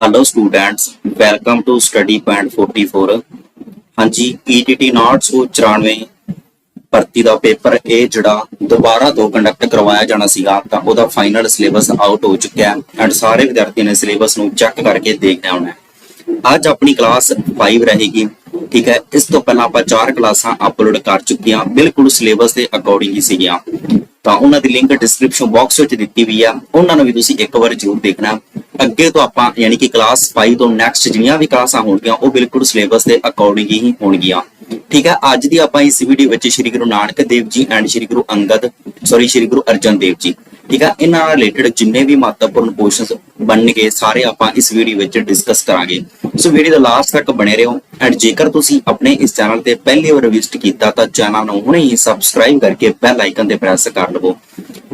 Hello students welcome to study point 44 ਹਾਂਜੀ ETT 994 ਭਰਤੀ ਦਾ paper ਇਹ ਜਿਹੜਾ ਦੁਬਾਰਾ ਤੋਂ ਕੰਡਕਟ ਕਰਵਾਇਆ ਜਾਣਾ ਸੀਗਾ, ਤਾਂ ਉਹਦਾ ਫਾਈਨਲ ਸਿਲੇਬਸ ਆਊਟ ਹੋ ਚੁੱਕਿਆ ਹੈ ਐਂਡ ਸਾਰੇ ਵਿਦਿਆਰਥੀਆਂ ਨੇ ਸਿਲੇਬਸ ਨੂੰ ਚੈੱਕ ਕਰਕੇ ਦੇਖਣਾ ਹੋਣਾ ਹੈ। ਅੱਜ ਆਪਣੀ ਕਲਾਸ 5 ਰਹੇਗੀ, ਠੀਕ ਹੈ। ਇਸ ਤੋਂ ਪਹਿਲਾਂ ਆਪਾਂ ਚਾਰ ਕਲਾਸਾਂ ਅਪਲੋਡ ਕਰ ਚੁੱਕੀਆਂ ਬਿਲਕੁਲ ਸਿਲੇਬਸ ਦੇ ਅਕੋਰਡਿੰਗ ਹੀ ਸੀਗੀਆਂ। ਤਾਂ ਉਹਨਾਂ ਦੀ ਲਿੰਕ ਡਿਸਕ੍ਰਿਪਸ਼ਨ ਬਾਕਸ ਵਿੱਚ ਦਿੱਤੀ ਹੋਈ ਆ। ਉਹਨਾਂ ਨੂੰ ਵੀ ਤੁਸੀਂ ਇੱਕ ਵਾਰ ਜ਼ਰੂਰ ਦੇਖਣਾ। ਅੱਗੇ ਤੋਂ ਆਪਾਂ ਯਾਨੀ ਕਿ ਕਲਾਸ 5 ਤੋਂ ਨੈਕਸਟ ਜਿੰਨੀਆਂ ਵੀ ਕਲਾਸਾਂ ਹੋਣਗੀਆਂ, ਉਹ ਬਿਲਕੁਲ ਸਿਲੇਬਸ ਦੇ ਅਕੋਰਡਿੰਗ ਹੀ ਹੋਣਗੀਆਂ। ਠੀਕ ਹੈ ਅੱਜ ਦੀ ਆਪਾਂ ਇਸ ਵੀਡੀਓ ਵਿੱਚ ਸ੍ਰੀ ਗੁਰੂ ਨਾਨਕ ਦੇਵ ਜੀ ਐਂਡ ਸ੍ਰੀ ਗੁਰੂ ਅੰਗਦ ਸੌਰੀ ਸ੍ਰੀ ਗੁਰੂ ਅਰਜਨ ਦੇਵ ਜੀ। ਠੀਕ ਹੈ ਇਹਨਾਂ ਨਾਲ ਰਿਲੇਟਡ ਜਿੰਨੇ ਵੀ ਮਹੱਤਵਪੂਰਨ ਕੁਐਸਚਨਸ ਬਣਨਗੇ, ਸਾਰੇ ਆਪਾਂ ਇਸ ਵੀਡੀਓ ਵਿੱਚ ਡਿਸਕਸ ਕਰਾਂਗੇ। ਸੋ ਵੀਡੀਓ ਦਾ ਲਾਸਟ ਤੱਕ ਬਣੇ ਰਹੋ ਐਂਡ ਜੇਕਰ ਤੁਸੀਂ ਆਪਣੇ ਇਸ ਚੈਨਲ ਤੇ ਪਹਿਲੀ ਵਾਰ ਵਿਜ਼ਿਟ ਕੀਤਾ ਤਾਂ ਚੈਨਲ ਨੂੰ ਹੁਣੇ ਹੀ ਸਬਸਕ੍ਰਾਈਬ ਕਰਕੇ ਬੈਲ ਆਈਕਨ ਤੇ ਪ੍ਰੈਸ ਕਰ ਲਵੋ।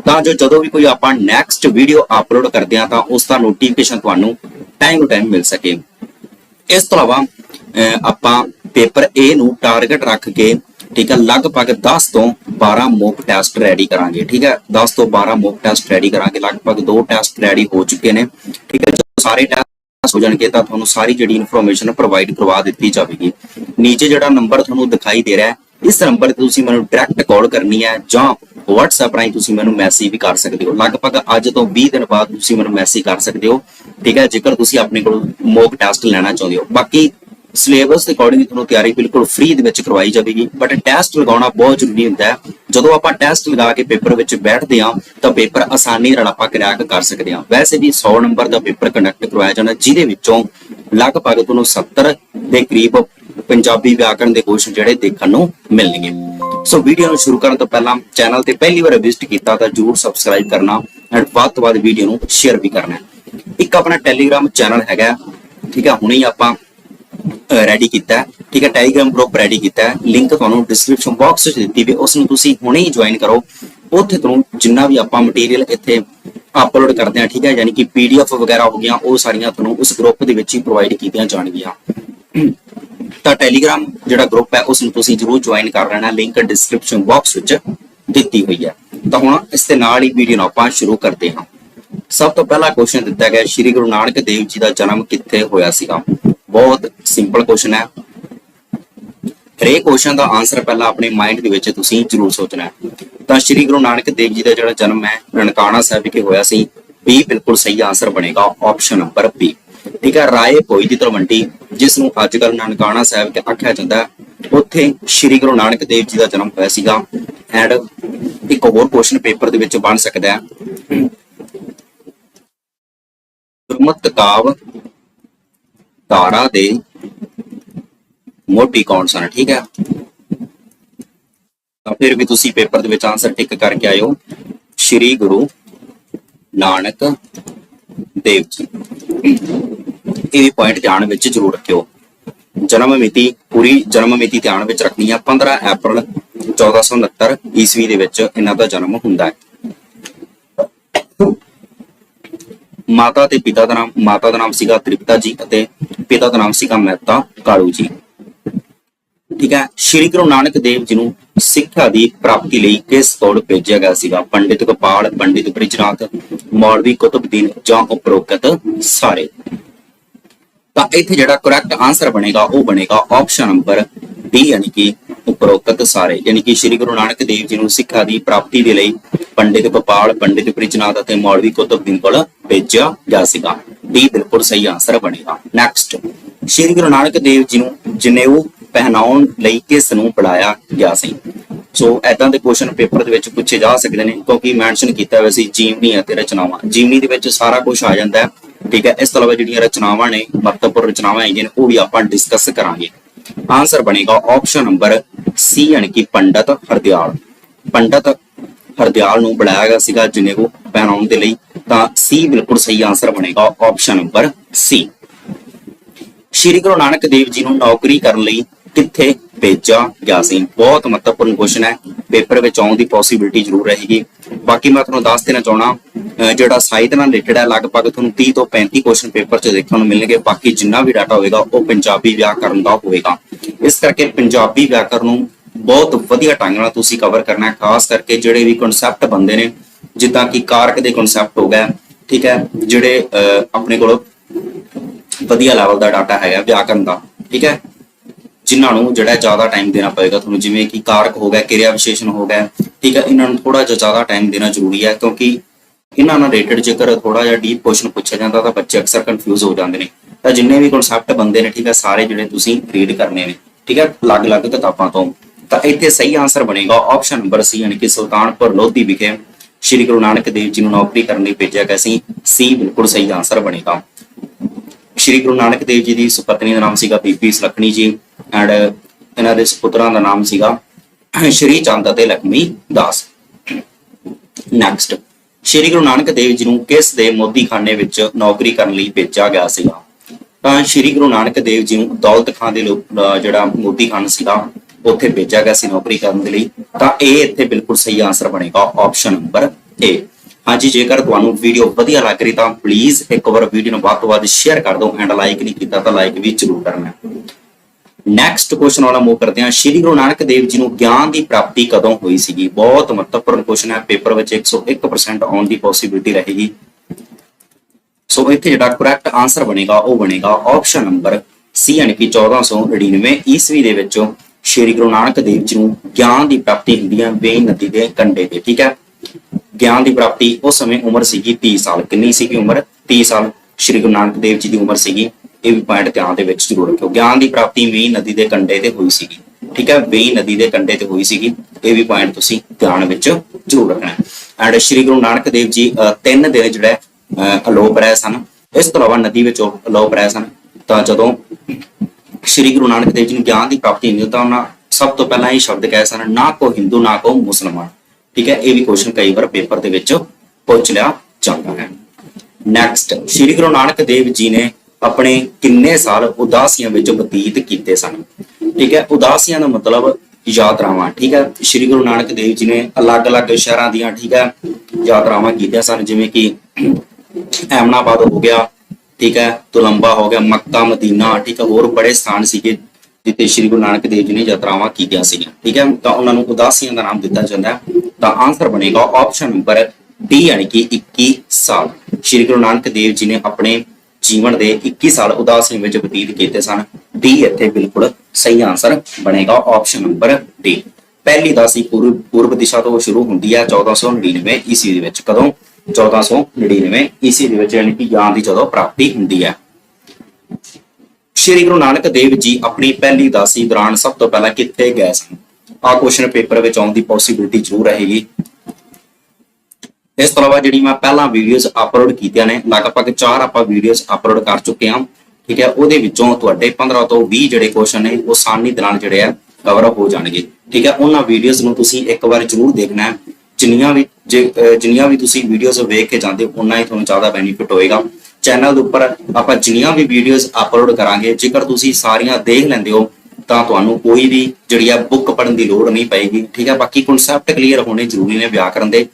ਤਾਂ ਜੋ ਜਦੋਂ ਵੀ ਕੋਈ ਆਪਾਂ ਨੈਕਸਟ ਵੀਡੀਓ ਅਪਲੋਡ ਕਰਦੇ ਹਾਂ ਤਾਂ ਉਸ ਦਾ ਨੋਟੀਫਿਕੇਸ਼ਨ ਤੁਹਾਨੂੰ ਟਾਈਮ ਟੂ ਟਾਈਮ ਮਿਲ ਸਕੇ। ਇਸ ਤੋਂ ਇਲਾਵਾ ਆਪਾਂ ਪੇਪਰ A ਨੂੰ ਟਾਰਗੇਟ ਰੱਖ ਕੇ ਠੀਕ ਹੈ, ਲਗਭਗ 10 ਤੋਂ 12 ਮੌਕ ਟੈਸਟ ਰੈਡੀ ਕਰਾਂਗੇ, ਠੀਕ ਹੈ। 10 ਤੋਂ 12 ਮੌਕ ਟੈਸਟ ਰੈਡੀ ਕਰਾਂਗੇ, ਲਗਭਗ ਦੋ ਟੈਸਟ ਰੈਡੀ ਹੋ ਚੁੱਕੇ ਨੇ, ਠੀਕ ਹੈ। ਜਦੋਂ ਸਾਰੇ ਟੈਸਟ ਹੋ ਜਾਣਗੇ ਤਾਂ ਤੁਹਾਨੂੰ ਸਾਰੀ ਜਿਹੜੀ ਇਨਫੋਰਮੇਸ਼ਨ ਪ੍ਰੋਵਾਈਡ ਕਰਵਾ ਦਿੱਤੀ ਜਾਵੇਗੀ। ਨੀਚੇ ਜਿਹੜਾ ਨੰਬਰ ਤੁਹਾਨੂੰ ਦਿਖਾਈ ਦੇ ਰਿਹਾ ਹੈ, ਇਸ ਨੰਬਰ ਤੇ ਤੁਸੀਂ ਮੈਨੂੰ ਡਾਇਰੈਕਟ ਕਾਲ ਕਰਨੀ ਹੈ ਜਾਂ WhatsApp ਰਾਹੀਂ ਤੁਸੀਂ ਮੈਨੂੰ ਮੈਸੇਜ ਵੀ ਕਰ ਸਕਦੇ ਹੋ। ਲਗਭਗ ਅੱਜ ਤੋਂ 20 ਦਿਨ ਬਾਅਦ ਤੁਸੀਂ ਮੈਨੂੰ ਮੈਸੇਜ ਕਰ ਸਕਦੇ ਹੋ, ਠੀਕ ਹੈ। ਜੇਕਰ ਤੁਸੀਂ ਆਪਣੇ ਕੋਲ ਮੌਕ ਟੈਸਟ ਲੈਣਾ ਚਾਹੁੰਦੇ ਹੋ। ਬਾਕੀ ਸਿਲੇਬਸ ਦੇ ਅਕੋਰਡਿੰਗ ਤੁਹਾਨੂੰ ਤਿਆਰੀ ਬਿਲਕੁਲ ਫ੍ਰੀ ਦੇ ਵਿੱਚ ਕਰਵਾਈ ਜਾਵੇਗੀ। ਬਟ ਟੈਸਟ ਲਗਾਉਣਾ ਬਹੁਤ ਜ਼ਰੂਰੀ ਹੁੰਦਾ ਹੈ। ਜਦੋਂ ਆਪਾਂ ਟੈਸਟ ਲਗਾ ਕੇ ਪੇਪਰ ਵਿੱਚ ਬੈਠਦੇ ਹਾਂ, ਤਾਂ ਪੇਪਰ ਆਸਾਨੀ ਨਾਲ ਆਪਾਂ ਕਰੈਕ ਕਰ ਸਕਦੇ ਹਾਂ। ਵੈਸੇ ਵੀ 100 ਨੰਬਰ ਦਾ ਪੇਪਰ ਕੰਡਕਟ ਕਰਵਾਇਆ ਜਾਣਾ ਜਿਹਦੇ ਵਿੱਚੋਂ ਲਗਭਗ ਤੁਹਾਨੂੰ 70 ਦੇ ਕਰੀਬ ਪੰਜਾਬੀ ਵਿਆਕਰਣ ਦੇ ਕੁਐਸਚਨ ਜਿਹੜੇ ਦੇਖਣ ਨੂੰ ਮਿਲਣਗੇ। ਸੋ ਵੀਡੀਓ ਨੂੰ ਸ਼ੁਰੂ ਕਰਨ ਤੋਂ ਪਹਿਲਾਂ ਚੈਨਲ ਤੇ ਪਹਿਲੀ ਵਾਰ ਵਿਜ਼ਿਟ ਕੀਤਾ, ਤਾਂ ਜਰੂਰ ਸਬਸਕ੍ਰਾਈਬ ਕਰਨਾ ਐਂਡ ਵੱਧ ਤੋਂ ਵੱਧ ਵੀਡੀਓ ਨੂੰ ਸ਼ੇਅਰ ਵੀ ਕਰਨਾ ਇੱਕ ਆਪਣਾ ਟੈਲੀਗ੍ਰਾਮ ਚੈਨਲ ਹੈਗਾ, ਠੀਕ ਹੈ, ਹੁਣੇ ਹੀ ਆਪਾਂ ਰੈਡੀ ਕੀਤਾ। ਠੀਕ ਹੈ ਟੈਲੀਗ੍ਰਾਮ ਗਰੁੱਪ ਰੈਡੀ ਕੀਤਾ। ਲਿੰਕ ਤੁਹਾਨੂੰ ਡਿਸਕ੍ਰਿਪਸ਼ਨ ਬਾਕਸ ਵਿੱਚ ਦਿੱਤੀ ਵੀ ਉਸ ਨੂੰ ਤੁਸੀਂ ਹੁਣੇ ਹੀ ਜੁਆਇਨ ਕਰੋ। ਉੱਥੇ ਤੁਹਾਨੂੰ ਜਿੰਨਾ ਵੀ ਆਪਾਂ ਮਟੀਰੀਅਲ ਇੱਥੇ ਅਪਲੋਡ ਕਰਦੇ ਹਾਂ, ਠੀਕ ਹੈ, ਯਾਨੀ ਕਿ ਪੀਡੀਐਫ ਵਗੈਰਾ ਹੋ ਗਈਆਂ, ਉਹ ਸਾਰੀਆਂ ਤੁਹਾਨੂੰ ਉਸ ਗਰੁੱਪ ਦੇ ਵਿੱਚ ਹੀ ਪ੍ਰੋਵਾਈਡ ਕੀਤੀਆਂ ਜਾਣਗੀਆਂ। ਤਾਂ ਟੈਲੀਗ੍ਰਾਮ ਜਿਹੜਾ ਗਰੁੱਪ ਹੈ, ਉਸ ਨੂੰ ਤੁਸੀਂ ਜਰੂਰ ਜੁਆਇਨ ਕਰ ਲੈਣਾ। ਲਿੰਕ ਡਿਸਕ੍ਰਿਪਸ਼ਨ ਬਾਕਸ ਵਿੱਚ ਦਿੱਤੀ ਹੋਈ ਹੈ। ਤਾਂ ਹੁਣ ਇਸ ਦੇ ਨਾਲ ਹੀ ਵੀਡੀਓ ਨੂੰ ਆਪਾਂ ਸ਼ੁਰੂ ਕਰਦੇ ਹਾਂ। ਸਭ ਤੋਂ ਪਹਿਲਾ ਕੁਐਸਚਨ ਦਿੱਤਾ ਗਿਆ, ਸ਼੍ਰੀ ਗੁਰੂ ਨਾਨਕ ਦੇਵ ਜੀ ਦਾ ਜਨਮ ਕਿੱਥੇ ਹੋਇਆ ਸੀਗਾ? ਬਹੁਤ ਸਿੰਪਲ ਕੁਐਸਚਨ ਹੈ। ਹਰੇਕ ਕੁਐਸਚਨ ਦਾ ਆਨਸਰ ਪਹਿਲਾਂ ਆਪਣੇ ਮਾਈਂਡ ਦੇ ਵਿੱਚ ਤੁਸੀਂ ਜ਼ਰੂਰ ਸੋਚਣਾ ਹੈ। ਤਾਂ ਸ਼੍ਰੀ ਗੁਰੂ ਨਾਨਕ ਦੇਵ ਜੀ ਦਾ ਜਿਹੜਾ ਜਨਮ ਹੈ ਨਨਕਾਣਾ ਸਾਹਿਬ ਵਿਖੇ ਹੋਇਆ ਸੀ, B ਬਿਲਕੁਲ ਸਹੀ ਆਨਸਰ ਬਣੇਗਾ ਆਪਸ਼ਨ ਨੰਬਰ B ਠੀਕ ਹੈ, ਰਾਏ ਭੋਈ ਦੀ ਤਲਵੰਡੀ ਜਿਸ ਨੂੰ ਅੱਜ ਕੱਲ ਨਨਕਾਣਾ ਸਾਹਿਬ ਕਿ ਆਖਿਆ ਜਾਂਦਾ ਉੱਥੇ ਸ਼੍ਰੀ ਗੁਰੂ ਨਾਨਕ ਦੇਵ ਜੀ ਦਾ ਜਨਮ ਹੋਇਆ ਸੀਗਾ। ਐਂਡ ਇੱਕ ਹੋਰ ਕੁਐਸਚਨ ਪੇਪਰ ਦੇ ਵਿੱਚ ਬਣ ਸਕਦਾ ਹੈ। ਗੁਰਮਤ ਕਾਵ ਧਾਰਾ ਦੇ ਮੋਟੀ ਕੌਣ ਸਨ, ਠੀਕ ਹੈ? ਤਾਂ ਫਿਰ ਵੀ ਤੁਸੀਂ ਪੇਪਰ ਦੇ ਵਿੱਚ ਆਨਸਰ ਟਿਕ ਕਰਕੇ ਆਇਓ। ਸ਼੍ਰੀ ਗੁਰੂ ਨਾਨਕ ਦੇਵ ਜੀ। ਇਹ ਵੀ ਪੁਆਇੰਟ ਧਿਆਨ ਵਿੱਚ ਜ਼ਰੂਰ ਰੱਖਿਓ। ਜਨਮ ਮਿਤੀ, ਪੂਰੀ ਜਨਮ ਮਿਤੀ ਧਿਆਨ ਵਿੱਚ ਰੱਖਣੀ ਹੈ 15 ਅਪ੍ਰੈਲ 1469 ਈਸਵੀ ਦੇ ਵਿੱਚ ਇਹਨਾਂ ਦਾ ਜਨਮ ਹੁੰਦਾ ਹੈ। ਮਾਤਾ ਤੇ ਪਿਤਾ ਦਾ ਨਾਮ, ਮਾਤਾ ਦਾ ਨਾਮ ਸੀਗਾ ਤ੍ਰਿਪਤਾ ਜੀ ਅਤੇ ਪਿਤਾ ਦਾ ਨਾਮ ਸੀਗਾ ਮਹਿਤਾ ਕਾਲੂ ਜੀ। ਠੀਕ ਹੈ, ਸ਼੍ਰੀ ਗੁਰੂ ਨਾਨਕ ਦੇਵ ਜੀ ਨੂੰ ਸਿੱਖਿਆ ਦੀ ਪ੍ਰਾਪਤੀ ਲਈ ਕਿਸ ਤੌਰ ਭੇਜਿਆ ਗਿਆ ਸੀਗਾ? ਪੰਡਿਤ ਗੋਪਾਲ, ਪੰਡਿਤ ਬ੍ਰਿਜਨਾਥ, ਮੌਲਵੀ ਕੁਤਬਦੀਨ ਜਾਂ ਉਪਰੋਕਤ ਸਾਰੇ। ਤਾਂ ਇੱਥੇ ਜਿਹੜਾ ਕਰੈਕਟ ਆਨਸਰ ਬਣੇਗਾ, ਉਹ ਬਣੇਗਾ ਆਪਸ਼ਨ ਨੰਬਰ ਡੀ ਯਾਨੀ ਕਿ ਉਪਰੋਕਤ ਸਾਰੇ, ਯਾਨੀ ਕਿ ਸ਼੍ਰੀ ਗੁਰੂ ਨਾਨਕ ਦੇਵ ਜੀ ਨੂੰ ਸਿੱਖਾਂ ਦੀ ਪ੍ਰਾਪਤੀ ਦੇ ਲਈ ਪੰਡਿਤ ਗੋਪਾਲ, ਪੰਡਿਤ ਬ੍ਰਿਜਨਾਥ ਅਤੇ ਮੌਲਵੀ ਕੁਤਬਦੀਨ ਕੋਲ ਭੇਜਿਆ ਗਿਆ ਸੀਗਾ। ਡੀ, ਬਿਲਕੁਲ ਸਹੀ ਆਨਸਰ ਬਣੇਗਾ। ਨੈਕਸਟ ਸ਼੍ਰੀ ਗੁਰੂ ਨਾਨਕ ਦੇਵ ਜੀ ਨੂੰ ਜਨੇਊ ਪਹਿਨਾਉਣ ਲਈ ਕਿਸ ਨੂੰ ਬੁਲਾਇਆ ਗਿਆ ਸੀ? ਸੋ ਐਦਾਂ ਦੇ ਕੁਐਸਚਨ ਪੇਪਰ ਦੇ ਵਿੱਚ ਪੁੱਛੇ ਜਾ ਸਕਦੇ ਨੇ, ਕਿਉਂਕਿ ਮੈਂਸ਼ਨ ਕੀਤਾ ਹੋਇਆ ਸੀ ਜੀਵਨੀ ਅਤੇ ਰਚਨਾਵਾਂ। ਜੀਵਨੀ ਦੇ ਵਿੱਚ ਸਾਰਾ ਕੁਝ ਆ ਜਾਂਦਾ ਹੈ, ਠੀਕ ਹੈ? ਇਸ ਤੋਂ ਇਲਾਵਾ ਜਿਹੜੀਆਂ ਰਚਨਾਵਾਂ ਨੇ, ਮਹੱਤਵਪੂਰਨ ਰਚਨਾਵਾਂ ਹੈਗੀਆਂ ਨੇ, ਉਹ ਵੀ ਆਪਾਂ ਡਿਸਕਸ ਕਰਾਂਗੇ। ਆਨਸਰ ਬਣੇਗਾ ਆਪਸ਼ਨ ਨੰਬਰ ਸੀ ਯਾਨੀ ਕਿ ਪੰਡਤ ਹਰਦਿਆਲ। ਪੰਡਤ ਹਰਦਿਆਲ ਨੂੰ ਬੁਲਾਇਆ ਗਿਆ ਸੀਗਾ ਜਨੇਊ ਪਹਿਨਾਉਣ ਦੇ ਲਈ, ਤਾਂ ਸੀ ਬਿਲਕੁਲ ਸਹੀ ਆਨਸਰ ਬਣੇਗਾ option number C Shri Guru Nanak Dev ji ਨੂੰ ਨੌਕਰੀ ਕਰਨ ਲਈ ਕਿੱਥੇ ਭੇਜਿਆ ਗਿਆ ਸੀ? ਬਹੁਤ ਮਹੱਤਵਪੂਰਨ ਕੁਐਸਚਨ ਹੈ। ਪੇਪਰ ਵਿੱਚ ਆਉਣ ਦੀ ਪੋਸਿਬਿਲਿਟੀ ਜ਼ਰੂਰ ਰਹੇਗੀ। ਬਾਕੀ ਮੈਂ ਤੁਹਾਨੂੰ ਦੱਸ ਦੇਣਾ ਚਾਹਣਾ ਅਹ ਜਿਹੜਾ ਸਾਹਿਤ ਨਾਲ ਰਿਲੇਟਡ ਹੈ ਲਗਭਗ ਤੁਹਾਨੂੰ 30 ਤੋਂ 35 ਕੁਐਸਚਨ ਪੇਪਰ 'ਚ ਦੇਖਣ ਨੂੰ ਮਿਲਣਗੇ ਬਾਕੀ ਜਿੰਨਾ ਵੀ ਡਾਟਾ ਹੋਵੇਗਾ ਉਹ ਪੰਜਾਬੀ ਵਿਆਕਰਨ ਦਾ ਹੋਵੇਗਾ। ਇਸ ਕਰਕੇ ਪੰਜਾਬੀ ਵਿਆਕਰਨ ਨੂੰ ਬਹੁਤ ਵਧੀਆ ਢੰਗ ਨਾਲ ਤੁਸੀਂ ਕਵਰ ਕਰਨਾ ਹੈ ਖਾਸ ਕਰਕੇ ਜਿਹੜੇ ਵੀ ਕਨਸੈਪਟ ਬੰਦੇ ਨੇ ਜਿੱਦਾਂ ਕਿ ਕਾਰਕ ਦੇ ਕਨਸੈਪਟ ਹੋ ਗਏ ਠੀਕ ਹੈ ਜਿਹੜੇ ਅਹ, ਆਪਣੇ ਕੋਲ ਵਧੀਆ ਲੈਵਲ ਦਾ ਡਾਟਾ ਹੈਗਾ ਵਿਆਕਰਨ ਦਾ ਠੀਕ ਹੈ। ਜਿਨ੍ਹਾਂ ਨੂੰ ਜਿਹੜਾ ਜ਼ਿਆਦਾ ਟਾਈਮ ਦੇਣਾ ਪਏਗਾ ਤੁਹਾਨੂੰ, ਜਿਵੇਂ ਕਿ ਕਾਰਕ ਹੋ ਗਿਆ ਕਿਰਿਆ ਵਿਸ਼ੇਸ਼ਣ ਹੋ ਗਿਆ, ਠੀਕ ਹੈ, ਇਹਨਾਂ ਨੂੰ ਥੋੜਾ ਜਿਹਾ ਜ਼ਿਆਦਾ ਟਾਈਮ ਦੇਣਾ ਜ਼ਰੂਰੀ ਹੈ ਕਿਉਂਕਿ ਇਹਨਾਂ ਨਾਲ ਰਿਲੇਟਡ ਜੇਕਰ ਥੋੜਾ ਜਿਹਾ ਡੀਪ ਕੁਐਸਚਨ ਪੁੱਛਿਆ ਜਾਂਦਾ ਤਾਂ ਬੱਚੇ ਅਕਸਰ ਕਨਫਿਊਜ਼ ਹੋ ਜਾਂਦੇ ਨੇ। ਤਾਂ ਜਿੰਨੇ ਵੀ ਕਨਸੈਪਟ ਬੰਦੇ ਨੇ, ਠੀਕ ਹੈ, ਸਾਰੇ ਜਿਹੜੇ ਤੁਸੀਂ ਰੀਡ ਕਰਨੇ ਨੇ, ਠੀਕ ਹੈ, ਅਲੱਗ-ਅਲੱਗ ਕਿਤਾਬਾਂ ਤੋਂ। ਤਾਂ ਇੱਥੇ ਸਹੀ ਆਨਸਰ ਬਣੇਗਾ ਆਪਸ਼ਨ ਨੰਬਰ ਸੀ ਯਾਨੀ ਕਿ ਸੁਲਤਾਨਪੁਰ ਲੋਧੀ ਵਿਖੇ ਸ਼੍ਰੀ ਗੁਰੂ ਨਾਨਕ ਦੇਵ ਜੀ ਨੂੰ ਨੌਕਰੀ ਕਰਨ ਲਈ ਭੇਜਿਆ ਗਿਆ ਸੀ। ਸੀ ਬਿਲਕੁਲ ਸਹੀ ਆਨਸਰ ਬਣੇਗਾ। ਸ਼੍ਰੀ ਗੁਰੂ ਨਾਨਕ ਦੇਵ ਜੀ ਦੀ ਸੁਪਤਨੀ ਦਾ ਨਾਮ ਸੀਗਾ ਬੀਬੀ ਸੁਲੱਖਣੀ ਜੀ ਐਂਡ ਇਹਨਾਂ ਦੇ ਸੁਪੁੱਤਰਾਂ ਦਾ ਨਾਮ ਸੀਗਾ ਸ਼੍ਰੀ ਚੰਦ ਅਤੇ ਲਖਮੀ ਦਾਸ। ਨੈਕਸਟ ਸ਼੍ਰੀ ਗੁਰੂ ਨਾਨਕ ਦੇਵ ਜੀ ਨੂੰ ਕਿਸ ਦੇ ਮੋਦੀਖਾਨੇ ਵਿੱਚ ਨੌਕਰੀ ਕਰਨ ਲਈ ਭੇਜਿਆ ਗਿਆ ਸੀਗਾ? ਤਾਂ ਸ਼੍ਰੀ ਗੁਰੂ ਨਾਨਕ ਦੇਵ ਜੀ ਨੂੰ ਦੌਲਤ ਖਾਨ ਦੇ ਲੋ- ਜਿਹੜਾ ਮੋਦੀਖਾਨ ਸੀਗਾ, ਉੱਥੇ ਭੇਜਿਆ ਗਿਆ ਸੀ ਨੌਕਰੀ ਕਰਨ ਦੇ ਲਈ। ਤਾਂ ਇਹ ਇੱਥੇ ਬਿਲਕੁਲ ਸਹੀ ਆਨਸਰ ਬਣੇਗਾ ਆਪਸ਼ਨ ਨੰਬਰ ਏ ਹਾਂਜੀ, ਜੇਕਰ ਤੁਹਾਨੂੰ ਵੀਡੀਓ ਵਧੀਆ ਲੱਗ ਰਹੀ ਤਾਂ ਪਲੀਜ਼ ਇੱਕ ਵਾਰ ਵੀਡੀਓ ਨੂੰ ਵੱਧ ਤੋਂ ਵੱਧ ਸ਼ੇਅਰ ਕਰ ਦਿਓ ਐਂਡ ਲਾਈਕ ਨਹੀਂ ਕੀਤਾ ਤਾਂ ਲਾਈਕ ਵੀ ਜ਼ਰੂਰ ਕਰਨਾ। ਨੈਕਸਟ ਕੁਐਸਚਨ ਵਾਲਾ ਮੂਵ ਕਰਦੇ ਹਾਂ। ਸ਼੍ਰੀ ਗੁਰੂ ਨਾਨਕ ਦੇਵ ਜੀ ਨੂੰ ਗਿਆਨ ਦੀ ਪ੍ਰਾਪਤੀ ਕਦੋਂ ਹੋਈ ਸੀਗੀ? ਬਹੁਤ ਮਹੱਤਵਪੂਰਨ ਕੁਐਸਚਨ ਹੈ। ਪੇਪਰ ਵਿੱਚ 101% ਆਉਣ ਦੀ ਪੋਸਿਬਿਲਿਟੀ ਰਹੇਗੀ। ਸੋ ਇੱਥੇ ਜਿਹੜਾ ਕਰੈਕਟ ਆਨਸਰ ਬਣੇਗਾ, ਉਹ ਬਣੇਗਾ ਆਪਸ਼ਨ ਨੰਬਰ ਸੀ ਯਾਨੀ ਕਿ 1499 ਈਸਵੀ ਦੇ ਵਿੱਚ ਸ਼੍ਰੀ ਗੁਰੂ ਨਾਨਕ ਦੇਵ ਜੀ ਨੂੰ ਗਿਆਨ ਦੀ ਪ੍ਰਾਪਤੀ ਹੁੰਦੀ ਹੈ ਵੇਈ ਨਦੀ ਦੇ ਕੰਢੇ ਤੇ, ਠੀਕ ਹੈ? ਗਿਆਨ ਦੀ ਪ੍ਰਾਪਤੀ ਉਸ ਸਮੇਂ ਉਮਰ ਸੀਗੀ 30 ਸਾਲ। ਕਿੰਨੀ ਸੀਗੀ ਉਮਰ? 30 ਸਾਲ। ਸ਼੍ਰੀ ਗੁਰੂ ਨਾਨਕ ਦੇਵ ਜੀ ਦੀ ਉਮਰ ਸੀਗੀ। ਇਹ ਵੀ ਪੁਆਇੰਟ ਧਿਆਨ ਦੇ ਵਿੱਚ ਜ਼ਰੂਰ ਰੱਖਿਓ। ਗਿਆਨ ਦੀ ਪ੍ਰਾਪਤੀ ਵੇਈ ਨਦੀ ਦੇ ਕੰਢੇ ਤੇ ਹੋਈ ਸੀਗੀ। ਠੀਕ ਹੈ? ਵੇਈ ਨਦੀ ਦੇ ਕੰਢੇ ਤੇ ਹੋਈ ਸੀਗੀ। ਇਹ ਵੀ ਪੁਆਇੰਟ ਤੁਸੀਂ ਧਿਆਨ ਵਿੱਚ ਜ਼ਰੂਰ ਰੱਖਣਾ ਐਂਡ ਸ਼੍ਰੀ ਗੁਰੂ ਨਾਨਕ ਦੇਵ ਜੀ ਤਿੰਨ ਦਿਨ ਜਿਹੜਾ ਅਲੋਪ ਰਹੇ ਸਨ। ਇਸ ਤੋਂ ਇਲਾਵਾ ਨਦੀ ਵਿੱਚ ਅਲੋਪ ਰਹੇ ਸਨ। ਤਾਂ ਜਦੋਂ ਸ਼੍ਰੀ ਗੁਰੂ ਨਾਨਕ ਦੇਵ ਜੀ ਨੂੰ ਗਿਆਨ ਦੀ ਪ੍ਰਾਪਤੀ ਹੁੰਦੀ ਤਾਂ ਉਹਨਾਂ ਸਭ ਤੋਂ ਪਹਿਲਾਂ ਇਹ ਸ਼ਬਦ ਕਹੇ ਸਨ, ਨਾ ਕੋ ਹਿੰਦੂ, ਨਾ ਕੋ ਮੁਸਲਮਾਨ। ਠੀਕ ਹੈ? ਇਹ ਵੀ ਕੁਐਸਚਨ ਕਈ ਵਾਰ ਪੇਪਰ ਦੇ ਵਿੱਚ ਪੁੱਛ ਲਿਆ ਜਾਂਦਾ ਹੈ। ਨੈਕਸਟ ਸ਼੍ਰੀ ਗੁਰੂ ਨਾਨਕ ਦੇਵ ਜੀ ਨੇ ਆਪਣੇ ਕਿੰਨੇ ਸਾਲ ਉਦਾਸੀਆਂ ਵਿੱਚ ਬਤੀਤ ਕੀਤੇ ਸਨ? ਠੀਕ ਹੈ? ਉਦਾਸੀਆਂ ਦਾ ਮਤਲਬ ਯਾਤਰਾਵਾਂ ਠੀਕ ਹੈ? ਸ਼੍ਰੀ ਗੁਰੂ ਨਾਨਕ ਦੇਵ ਜੀ ਨੇ ਅਲੱਗ-ਅਲੱਗ ਸ਼ਹਿਰਾਂ ਦੀਆਂ, ਠੀਕ ਹੈ ਯਾਤਰਾਵਾਂ ਕੀਤੀਆਂ ਸਨ, ਜਿਵੇਂ ਕਿ ਐਮਨਾਬਾਦ ਹੋ ਗਿਆ, ਠੀਕ ਹੈ, ਤੁਲੰਬਾ ਹੋ ਗਿਆ, ਮੱਕਾ, ਮਦੀਨਾ, ਠੀਕ ਹੈ, ਹੋਰ ਬੜੇ ਸਥਾਨ ਸੀਗੇ ਜਿੱਥੇ ਸ਼੍ਰੀ ਗੁਰੂ ਨਾਨਕ ਦੇਵ ਜੀ ਨੇ ਯਾਤਰਾਵਾਂ ਕੀਤੀਆਂ ਸੀਗੀਆਂ। ਠੀਕ ਹੈ? ਤਾਂ ਉਹਨਾਂ ਨੂੰ ਉਦਾਸੀਆਂ ਦਾ ਨਾਮ ਦਿੱਤਾ ਜਾਂਦਾ ਹੈ। ਤਾਂ ਆਨਸਰ ਬਣੇਗਾ ਆਪਸ਼ਨ ਨੰਬਰ ਡੀ ਯਾਨੀ ਕਿ 21 ਸਾਲ। ਸ਼੍ਰੀ ਗੁਰੂ ਨਾਨਕ ਦੇਵ ਜੀ ਨੇ ਆਪਣੇ ਜੀਵਨ ਦੇ 21 ਸਾਲ ਉਦਾਸੀਆਂ ਵਿੱਚ ਬਤੀਤ ਕੀਤੇ ਸਨ। ਡੀ ਇੱਥੇ ਬਿਲਕੁਲ ਸਹੀ ਆਨਸਰ ਬਣੇਗਾ ਆਪਸ਼ਨ ਨੰਬਰ ਡੀ ਪਹਿਲੀ ਦਾਸੀ ਪੂਰਬ ਪੂਰਬ ਦਿਸ਼ਾ ਤੋਂ ਸ਼ੁਰੂ ਹੁੰਦੀ ਹੈ 1499 ਈਸਵੀ ਦੇ ਵਿੱਚ। ਕਦੋਂ? 1499 ਈਸਵੀ ਦੇ ਵਿੱਚ ਯਾਨੀ ਕਿ ਗਿਆਨ ਦੀ ਜਦੋਂ ਪ੍ਰਾਪਤੀ ਹੁੰਦੀ ਹੈ। ਸ਼੍ਰੀ ਗੁਰੂ ਨਾਨਕ ਦੇਵ ਜੀ ਆਪਣੀ ਪਹਿਲੀ ਦਾਸੀ ਦੌਰਾਨ ਸਭ ਤੋਂ ਪਹਿਲਾਂ ਕਿੱਥੇ ਗਏ ਸਨ? ਆ ਕੁਐਸਚਨ ਪੇਪਰ ਵਿੱਚ ਆਉਣ ਦੀ ਪੋਸਿਬਿਲਿਟੀ ਜ਼ਰੂਰ ਰਹੇਗੀ। ਇਸ ਤੋਂ ਇਲਾਵਾ ਜਿਹੜੀ ਮੈਂ ਪਹਿਲਾਂ ਵੀਡੀਓਜ਼ ਅਪਲੋਡ ਕੀਤੀਆਂ ਨੇ, ਲਗਭਗ 4 ਆਪਾਂ ਵੀਡੀਓਜ਼ ਅਪਲੋਡ ਕਰ ਚੁੱਕੇ ਹਾਂ, ਠੀਕ ਹੈ? ਉਹਦੇ ਵਿੱਚੋਂ ਤੁਹਾਡੇ 15 ਤੋਂ 20 ਜਿਹੜੇ ਕੁਐਸਚਨ ਨੇ, ਉਹ ਆਸਾਨੀ ਦੇ ਨਾਲ ਜਿਹੜੇ ਆ ਕਵਰ ਹੋ ਜਾਣਗੇ, ਠੀਕ ਹੈ? ਉਹਨਾਂ ਵੀਡੀਓਜ਼ ਨੂੰ ਤੁਸੀਂ ਇੱਕ ਵਾਰ ਜ਼ਰੂਰ ਦੇਖਣਾ ਹੈ। ਜਿੰਨੀਆਂ ਵੀ, ਜੇ- ਜਿੰਨੀਆਂ ਵੀ ਤੁਸੀਂ ਵੀਡੀਓਜ਼ ਵੇਖ ਕੇ ਜਾਂਦੇ ਹੋ, ਉਨਾ ਹੀ ਤੁਹਾਨੂੰ ਜ਼ਿਆਦਾ ਬੈਨੀਫਿਟ ਹੋਏਗਾ। ਚੈਨਲ ਦੇ ਉੱਪਰ ਆਪਾਂ ਜਿੰਨੀਆਂ ਵੀ ਵੀਡੀਓਜ਼ ਅਪਲੋਡ ਕਰਾਂਗੇ, ਜੇਕਰ ਤੁਸੀਂ ਸਾਰੀਆਂ ਦੇਖ ਲੈਂਦੇ ਹੋ, ਤਾਂ ਤੁਹਾਨੂੰ ਕੋਈ ਵੀ ਜਿਹੜੀ ਆ ਬੁੱਕ ਪੜ੍ਹਨ ਦੀ ਲੋੜ ਨਹੀਂ ਪਏਗੀ। ਠੀਕ ਹੈ ਬਾਕੀ ਕਨਸੈਪਟ ਕਲੀਅਰ ਹੋਣੇ ਜ਼ਰੂਰੀ ਨੇ ਵਿਆਕਰਨ ਦੇ।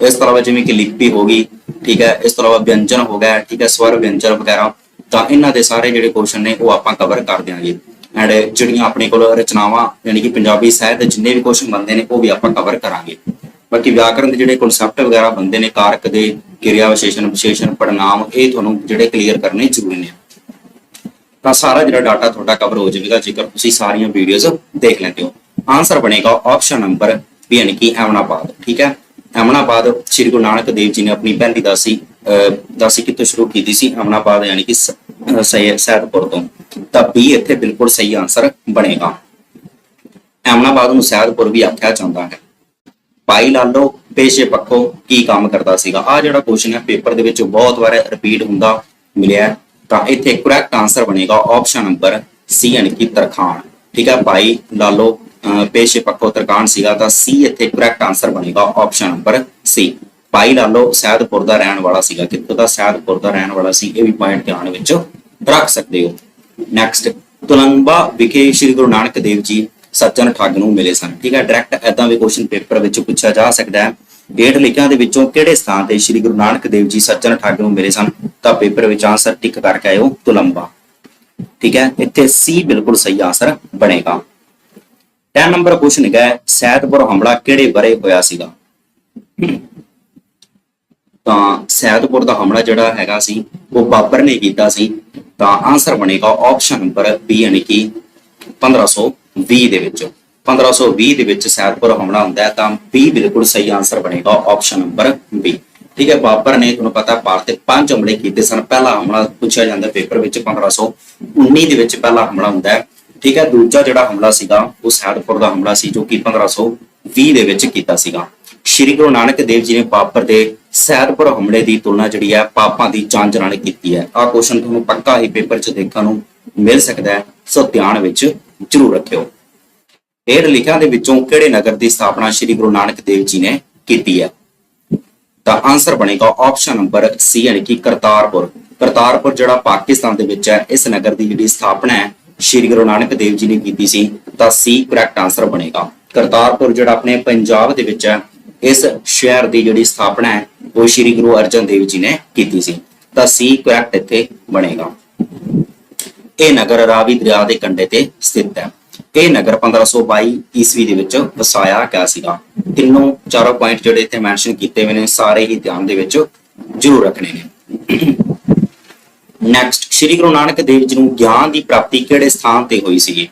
ਇਸ ਤੋਂ ਇਲਾਵਾ ਜਿਵੇਂ ਕਿ ਲਿਪੀ ਹੋ ਗਈ, ਠੀਕ ਹੈ ਇਸ ਤੋਂ ਇਲਾਵਾ ਵਿਅੰਜਨ ਹੋ ਗਿਆ, ਠੀਕ ਹੈ ਸਵਰ ਵਿਅੰਜਨ ਵਗੈਰਾ, ਤਾਂ ਇਹਨਾਂ ਦੇ ਸਾਰੇ ਜਿਹੜੇ ਕੁਐਸਚਨ ਨੇ ਉਹ ਆਪਾਂ ਕਵਰ ਕਰ ਦਿਆਂਗੇ। ਐਂਡ ਜਿਹੜੀਆਂ ਆਪਣੇ ਕੋਲ ਰਚਨਾਵਾਂ, ਯਾਨੀ ਕਿ ਪੰਜਾਬੀ ਸਾਹਿਤ ਦੇ ਜਿੰਨੇ ਵੀ ਕੁਐਸਚਨ ਬੰਦੇ ਨੇ, ਉਹ ਵੀ ਆਪਾਂ ਕਵਰ ਕਰਾਂਗੇ। ਬਾਕੀ ਵਿਆਕਰਨ ਦੇ ਜਿਹੜੇ ਕਨਸੈਪਟ ਵਗੈਰਾ ਬੰਦੇ ਨੇ, ਕਾਰਕ ਦੇ ਕਿਰਿਆ ਵਿਸ਼ੇਸ਼ਣ ਵਿਸ਼ੇਸ਼ਣ ਪੜਨਾਮ ਇਹ ਤੁਹਾਨੂੰ ਜਿਹੜੇ ਕਲੀਅਰ ਕਰਨੇ ਜ਼ਰੂਰੀ ਨੇ। ਤਾਂ ਸਾਰਾ ਜਿਹੜਾ ਡਾਟਾ ਤੁਹਾਡਾ ਕਵਰ ਹੋ ਜਾਵੇਗਾ, ਜੇਕਰ ਤੁਸੀਂ ਸਾਰੀਆਂ ਵੀਡੀਓਜ਼ ਦੇਖ ਲੈਂਦੇ ਹੋ। ਆਨਸਰ ਬਣੇਗਾ ਆਪਸ਼ਨ ਨੰਬਰ ਬੀ ਯਾਨੀ ਕਿ ਐਮਨਾਬਾਦ, ਠੀਕ ਹੈ? ਐਮਨਾਬਾਦ ਸ੍ਰੀ ਗੁਰੂ ਨਾਨਕ ਦੇਵ ਜੀ ਨੇ ਆਪਣੀ ਪਹਿਲੀ ਦਾਸੀ ਦਾਸੀ ਕਿੱਥੋਂ ਸ਼ੁਰੂ ਕੀਤੀ ਸੀ? ਐਮਨਾਬਾਦ, ਯਾਨੀ ਕਿ ਸ- ਸੈਦਪੁਰ ਤੋਂ। ਤਾਂ ਬੀ ਇੱਥੇ ਬਿਲਕੁਲ ਸਹੀ ਆਨਸਰ ਬਣੇਗਾ। ਐਮਨਾਬਾਦ ਨੂੰ ਸੈਦਪੁਰ ਵੀ ਆਖਿਆ ਜਾਂਦਾ ਹੈ। ਭਾਈ ਲਾਲੋ, ਪੇਸ਼ੇ ਪੱਖੋਂ ਕੀ ਕੰਮ ਕਰਦਾ ਸੀਗਾ? ਆ ਜਿਹੜਾ ਕੁਐਸਚਨ ਹੈ, ਪੇਪਰ ਦੇ ਵਿੱਚ ਬਹੁਤ ਵਾਰ ਰਿਪੀਟ ਹੁੰਦਾ ਮਿਲਿਆ ਤਾਂ ਇੱਥੇ ਕਰੈਕਟ ਆਨਸਰ ਬਣੇਗਾ ਆਪਸ਼ਨ ਨੰਬਰ ਸੀ ਯਾਨੀ ਕਿ ਤਰਖਾਣ। ਠੀਕ ਹੈ, ਭਾਈ ਲਾਲੋ ਪੇਸ਼ੇ ਪੱਖੋਂ ਤਰਖਾਣ ਸੀਗਾ, ਤਾਂ ਸੀ ਇੱਥੇ ਕਰੈਕਟ ਆਨਸਰ ਬਣੇਗਾ option number C Bhai Lalo, Saidpur ਦਾ ਰਹਿਣ ਵਾਲਾ ਸੀਗਾ। ਕਿੱਥੋਂ ਦਾ? ਸੈਦਪੁਰ ਦਾ ਰਹਿਣ ਵਾਲਾ ਸੀ। ਇਹ ਵੀ ਪੁਆਇੰਟ ਧਿਆਨ ਵਿੱਚ ਰੱਖ ਸਕਦੇ ਹੋ। ਨੈਕਸਟ ਤੁਲੰਬਾ ਵਿਖੇ ਸ੍ਰੀ ਗੁਰੂ ਨਾਨਕ ਦੇਵ ਜੀ ਸੱਜਣ ਠੱਗ ਨੂੰ ਮਿਲੇ ਸਨ। ਠੀਕ ਹੈ ਡਾਇਰੈਕਟ ਐਦਾਂ ਵੀ ਕੁਐਸਚਨ ਪੇਪਰ ਵਿੱਚ ਪੁੱਛਿਆ ਜਾ ਸਕਦਾ ਹੈ। ਹੇਠ ਲਿਖਿਆਂ ਦੇ ਵਿੱਚੋਂ ਕਿਹੜੇ ਸਥਾਨ ਤੇ ਸ੍ਰੀ ਗੁਰੂ ਨਾਨਕ ਦੇਵ ਜੀ ਸੱਜਣ ਠੱਗ ਨੂੰ ਮਿਲੇ ਸਨ? ਤਾਂ ਪੇਪਰ ਵਿੱਚ ਆਨਸਰ ਟਿਕ ਕਰਕੇ ਆਇਓ, ਤੁਲੰਬਾ। ਠੀਕ ਹੈ, ਇੱਥੇ ਸੀ ਬਿਲਕੁਲ ਸਹੀ ਆਨਸਰ ਬਣੇਗਾ। 10 ਨੰਬਰ ਕੁਐਸਚਨ ਹੈਗਾ ਸੈਦਪੁਰ ਹਮਲਾ ਕਿਹੜੇ ਬਰੇ ਹੋਇਆ ਸੀਗਾ? ਤਾਂ ਸੈਦਪੁਰ ਦਾ ਹਮਲਾ ਜਿਹੜਾ ਹੈਗਾ ਸੀ, ਉਹ ਬਾਬਰ ਨੇ ਕੀਤਾ ਸੀ। ਤਾਂ ਆਨਸਰ ਬਣੇਗਾ ਆਪਸ਼ਨ ਨੰਬਰ ਬੀ ਯਾਨੀ ਕਿ 1520 ਦੇ ਵਿੱਚ। 1520 ਦੇ ਵਿੱਚ ਸੈਦਪੁਰ ਹਮਲਾ ਹੁੰਦਾ ਹੈ, ਤਾਂ ਬੀ ਬਿਲਕੁਲ ਸਹੀ ਆਨਸਰ ਬਣੇਗਾ ਆਪਸ਼ਨ ਨੰਬਰ ਬੀ ਠੀਕ ਹੈ, ਬਾਬਰ ਨੇ ਤੁਹਾਨੂੰ ਪਤਾ ਭਾਰਤ ਤੇ ਪੰਜ ਹਮਲੇ ਕੀਤੇ ਸਨ। ਪਹਿਲਾ ਹਮਲਾ ਪੁੱਛਿਆ ਜਾਂਦਾ ਪੇਪਰ ਵਿੱਚ 1519 ਦੇ ਵਿੱਚ ਪਹਿਲਾ ਹਮਲਾ ਹੁੰਦਾ ਹੈ। ਠੀਕ ਹੈ, ਦੂਜਾ ਜਿਹੜਾ ਹਮਲਾ ਸੀਗਾ, ਉਹ ਸੈਦਪੁਰ ਦਾ ਹਮਲਾ ਸੀ, ਜੋ ਕਿ 1520 ਦੇ ਵਿੱਚ ਕੀਤਾ ਸੀਗਾ। ਸ਼੍ਰੀ ਗੁਰੂ ਨਾਨਕ ਦੇਵ ਜੀ ਨੇ ਬਾਬਰ ਦੇ ਸੈਦਪੁਰ ਹਮਲੇ ਦੀ ਤੁਲਨਾ ਜਿਹੜੀ ਹੈ, ਪਾਪਾਂ ਦੀ ਜਾਂਚ ਨਾਲ ਕੀਤੀ ਹੈ। ਆਹ ਕੁਐਸਚਨ ਤੁਹਾਨੂੰ ਪੱਕਾ ਹੀ ਪੇਪਰ 'ਚ ਦੇਖਣ ਨੂੰ ਮਿਲ ਸਕਦਾ ਹੈ, ਸੋ ਧਿਆਨ ਵਿੱਚ ਜ਼ਰੂਰ ਰੱਖਿਓ। ਹੇਠ ਲਿਖਿਆਂ ਦੇ ਵਿੱਚੋਂ ਕਿਹੜੇ ਨਗਰ ਦੀ ਸਥਾਪਨਾ ਸ਼੍ਰੀ ਗੁਰੂ ਨਾਨਕ ਦੇਵ ਜੀ ਨੇ ਕੀਤੀ ਹੈ? ਤਾਂ ਆਨਸਰ ਬਣੇਗਾ ਆਪਸ਼ਨ ਨੰਬਰ ਸੀ ਯਾਨੀ ਕਿ ਕਰਤਾਰਪੁਰ। ਕਰਤਾਰਪੁਰ ਜਿਹੜਾ ਪਾਕਿਸਤਾਨ ਦੇ ਵਿੱਚ ਹੈ, ਇਸ ਨਗਰ ਦੀ ਜਿਹੜੀ ਸਥਾਪਨਾ ਹੈ, ਸ਼੍ਰੀ ਗੁਰੂ ਨਾਨਕ ਦੇਵ ਜੀ ਨੇ ਕੀਤੀ ਸੀ, ਤਾਂ ਸੀ ਕਰੈਕਟ ਆਨਸਰ ਬਣੇਗਾ। ਕਰਤਾਰਪੁਰ ਜਿਹੜਾ ਆਪਣੇ ਪੰਜਾਬ ਦੇ ਵਿੱਚ ਹੈ, ਇਸ ਸ਼ਹਿਰ ਦੀ ਜਿਹੜੀ ਸਥਾਪਨਾ ਹੈ, ਉਹ ਸ਼੍ਰੀ ਗੁਰੂ ਅਰਜਨ ਦੇਵ ਜੀ ਨੇ ਕੀਤੀ ਸੀ, ਤਾਂ ਸੀ ਕਰੈਕਟ ਇੱਥੇ ਬਣੇਗਾ। ਇਹ ਨਗਰ ਰਾਵੀ ਦਰਿਆ ਦੇ ਕੰਢੇ ਤੇ ਸਥਿਤ ਹੈ। ਇਹ ਨਗਰ 1522 ਈਸਵੀ ਦੇ ਵਿੱਚ ਵਸਾਇਆ ਗਿਆ ਸੀਗਾ। ਤਿੰਨੋਂ ਚਾਰੋਂ ਪੁਆਇੰਟ ਜਿਹੜੇ ਇੱਥੇ ਮੈਂਸ਼ਨ ਕੀਤੇ ਹੋਏ ਨੇ, ਸਾਰੇ ਹੀ ਧਿਆਨ ਦੇ ਵਿੱਚ ਜ਼ਰੂਰ ਰੱਖਣੇ ਨੇ। ਨੈਕਸਟ ਸ਼੍ਰੀ ਗੁਰੂ ਨਾਨਕ ਦੇਵ ਜੀ ਨੂੰ ਗਿਆਨ ਦੀ ਪ੍ਰਾਪਤੀ ਕਿਹੜੇ ਸਥਾਨ ਤੇ ਹੋਈ ਸੀਗੀ?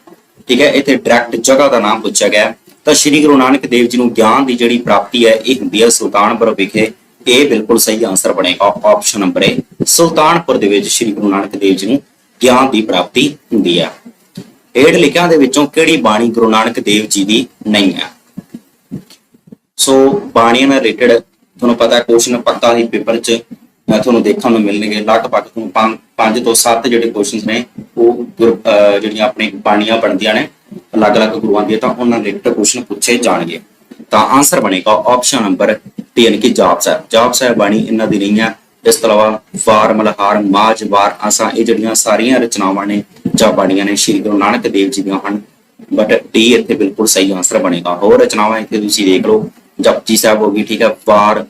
ਠੀਕ ਹੈ, ਇੱਥੇ ਡਾਇਰੈਕਟ ਜਗ੍ਹਾ ਦਾ ਨਾਮ ਪੁੱਛਿਆ ਗਿਆ। ਤਾਂ ਸ਼੍ਰੀ ਗੁਰੂ ਨਾਨਕ ਦੇਵ ਜੀ ਨੂੰ ਗਿਆਨ ਦੀ ਜਿਹੜੀ ਪ੍ਰਾਪਤੀ ਹੈ, ਇਹ ਹੁੰਦੀ ਹੈ ਸੁਲਤਾਨਪੁਰ ਵਿਖੇ। ਇਹ ਬਿਲਕੁਲ ਸਹੀ ਆਨਸਰ ਬਣੇਗਾ ਆਪਸ਼ਨ ਨੰਬਰ ਏ ਸੁਲਤਾਨਪੁਰ ਦੇ ਵਿੱਚ ਸ਼੍ਰੀ ਗੁਰੂ ਨਾਨਕ ਦੇਵ ਜੀ ਨੂੰ ਗਿਆਨ ਦੀ ਪ੍ਰਾਪਤੀ ਹੁੰਦੀ ਹੈ ਹੇਠ ਲਿਖਿਆਂ ਦੇ ਵਿੱਚੋਂ ਕਿਹੜੀ ਬਾਣੀ ਗੁਰੂ ਨਾਨਕ ਦੇਵ ਜੀ ਦੀ ਨਹੀਂ ਹੈ ਸੋ ਬਾਣੀਆਂ ਨਾਲ ਰਿਲੇਟਡ ਤੁਹਾਨੂੰ ਪਤਾ ਕੁਐਸਚਨ ਪੱਕਾ ਹੀ ਪੇਪਰ 'ਚ ਤੁਹਾਨੂੰ ਦੇਖਣ ਨੂੰ ਮਿਲਣਗੇ। ਲਗਭਗ ਤੁਹਾਨੂੰ ਪੰਜ- ਪੰਜ ਤੋਂ ਸੱਤ ਜਿਹੜੇ ਕੁਐਸਚਨਸ ਨੇ, ਉਹ ਗੁਰ- ਅਹ, ਜਿਹੜੀਆਂ ਆਪਣੀ ਬਾਣੀਆਂ ਬਣਦੀਆਂ ਨੇ, ਅਲੱਗ-ਅਲੱਗ ਗੁਰੂਆਂ ਦੀਆਂ, ਤਾਂ ਉਹਨਾਂ ਰਿਲੇਟਡ ਕੁਐਸਚਨ ਪੁੱਛੇ ਜਾਣਗੇ। ਤਾਂ ਆਨਸਰ ਬਣੇਗਾ ਆਪਸ਼ਨ ਨੰਬਰ ਟੀ ਕਿ ਜਾਪ ਸਾਹਿਬ। ਜਾਪ ਸਾਹਿਬ ਬਾਣੀ ਇਹਨਾਂ ਦੀ ਨਹੀਂ ਹੈ ਇਸ ਤੋਂ ਇਲਾਵਾ ਵਾਰ ਮਲਹਾਰ ਮਾਜ ਵਾਰ, ਆਸਾ, ਇਹ ਜਿਹੜੀਆਂ ਸਾਰੀਆਂ ਰਚਨਾਵਾਂ ਨੇ ਜਾਂ ਬਾਣੀਆਂ ਨੇ, ਸ਼੍ਰੀ ਗੁਰੂ ਨਾਨਕ ਦੇਵ ਜੀ ਦੀਆਂ ਹਨ। ਬਟ ਡੀ ਇੱਥੇ ਬਿਲਕੁਲ ਸਹੀ ਆਨਸਰ ਬਣੇਗਾ। ਹੋਰ ਰਚਨਾਵਾਂ ਇੱਥੇ ਤੁਸੀਂ ਦੇਖ ਲਓ। ਜਪਜੀ ਸਾਹਿਬ ਹੋ ਗਈ, ਠੀਕ ਹੈ, ਵਾਰ,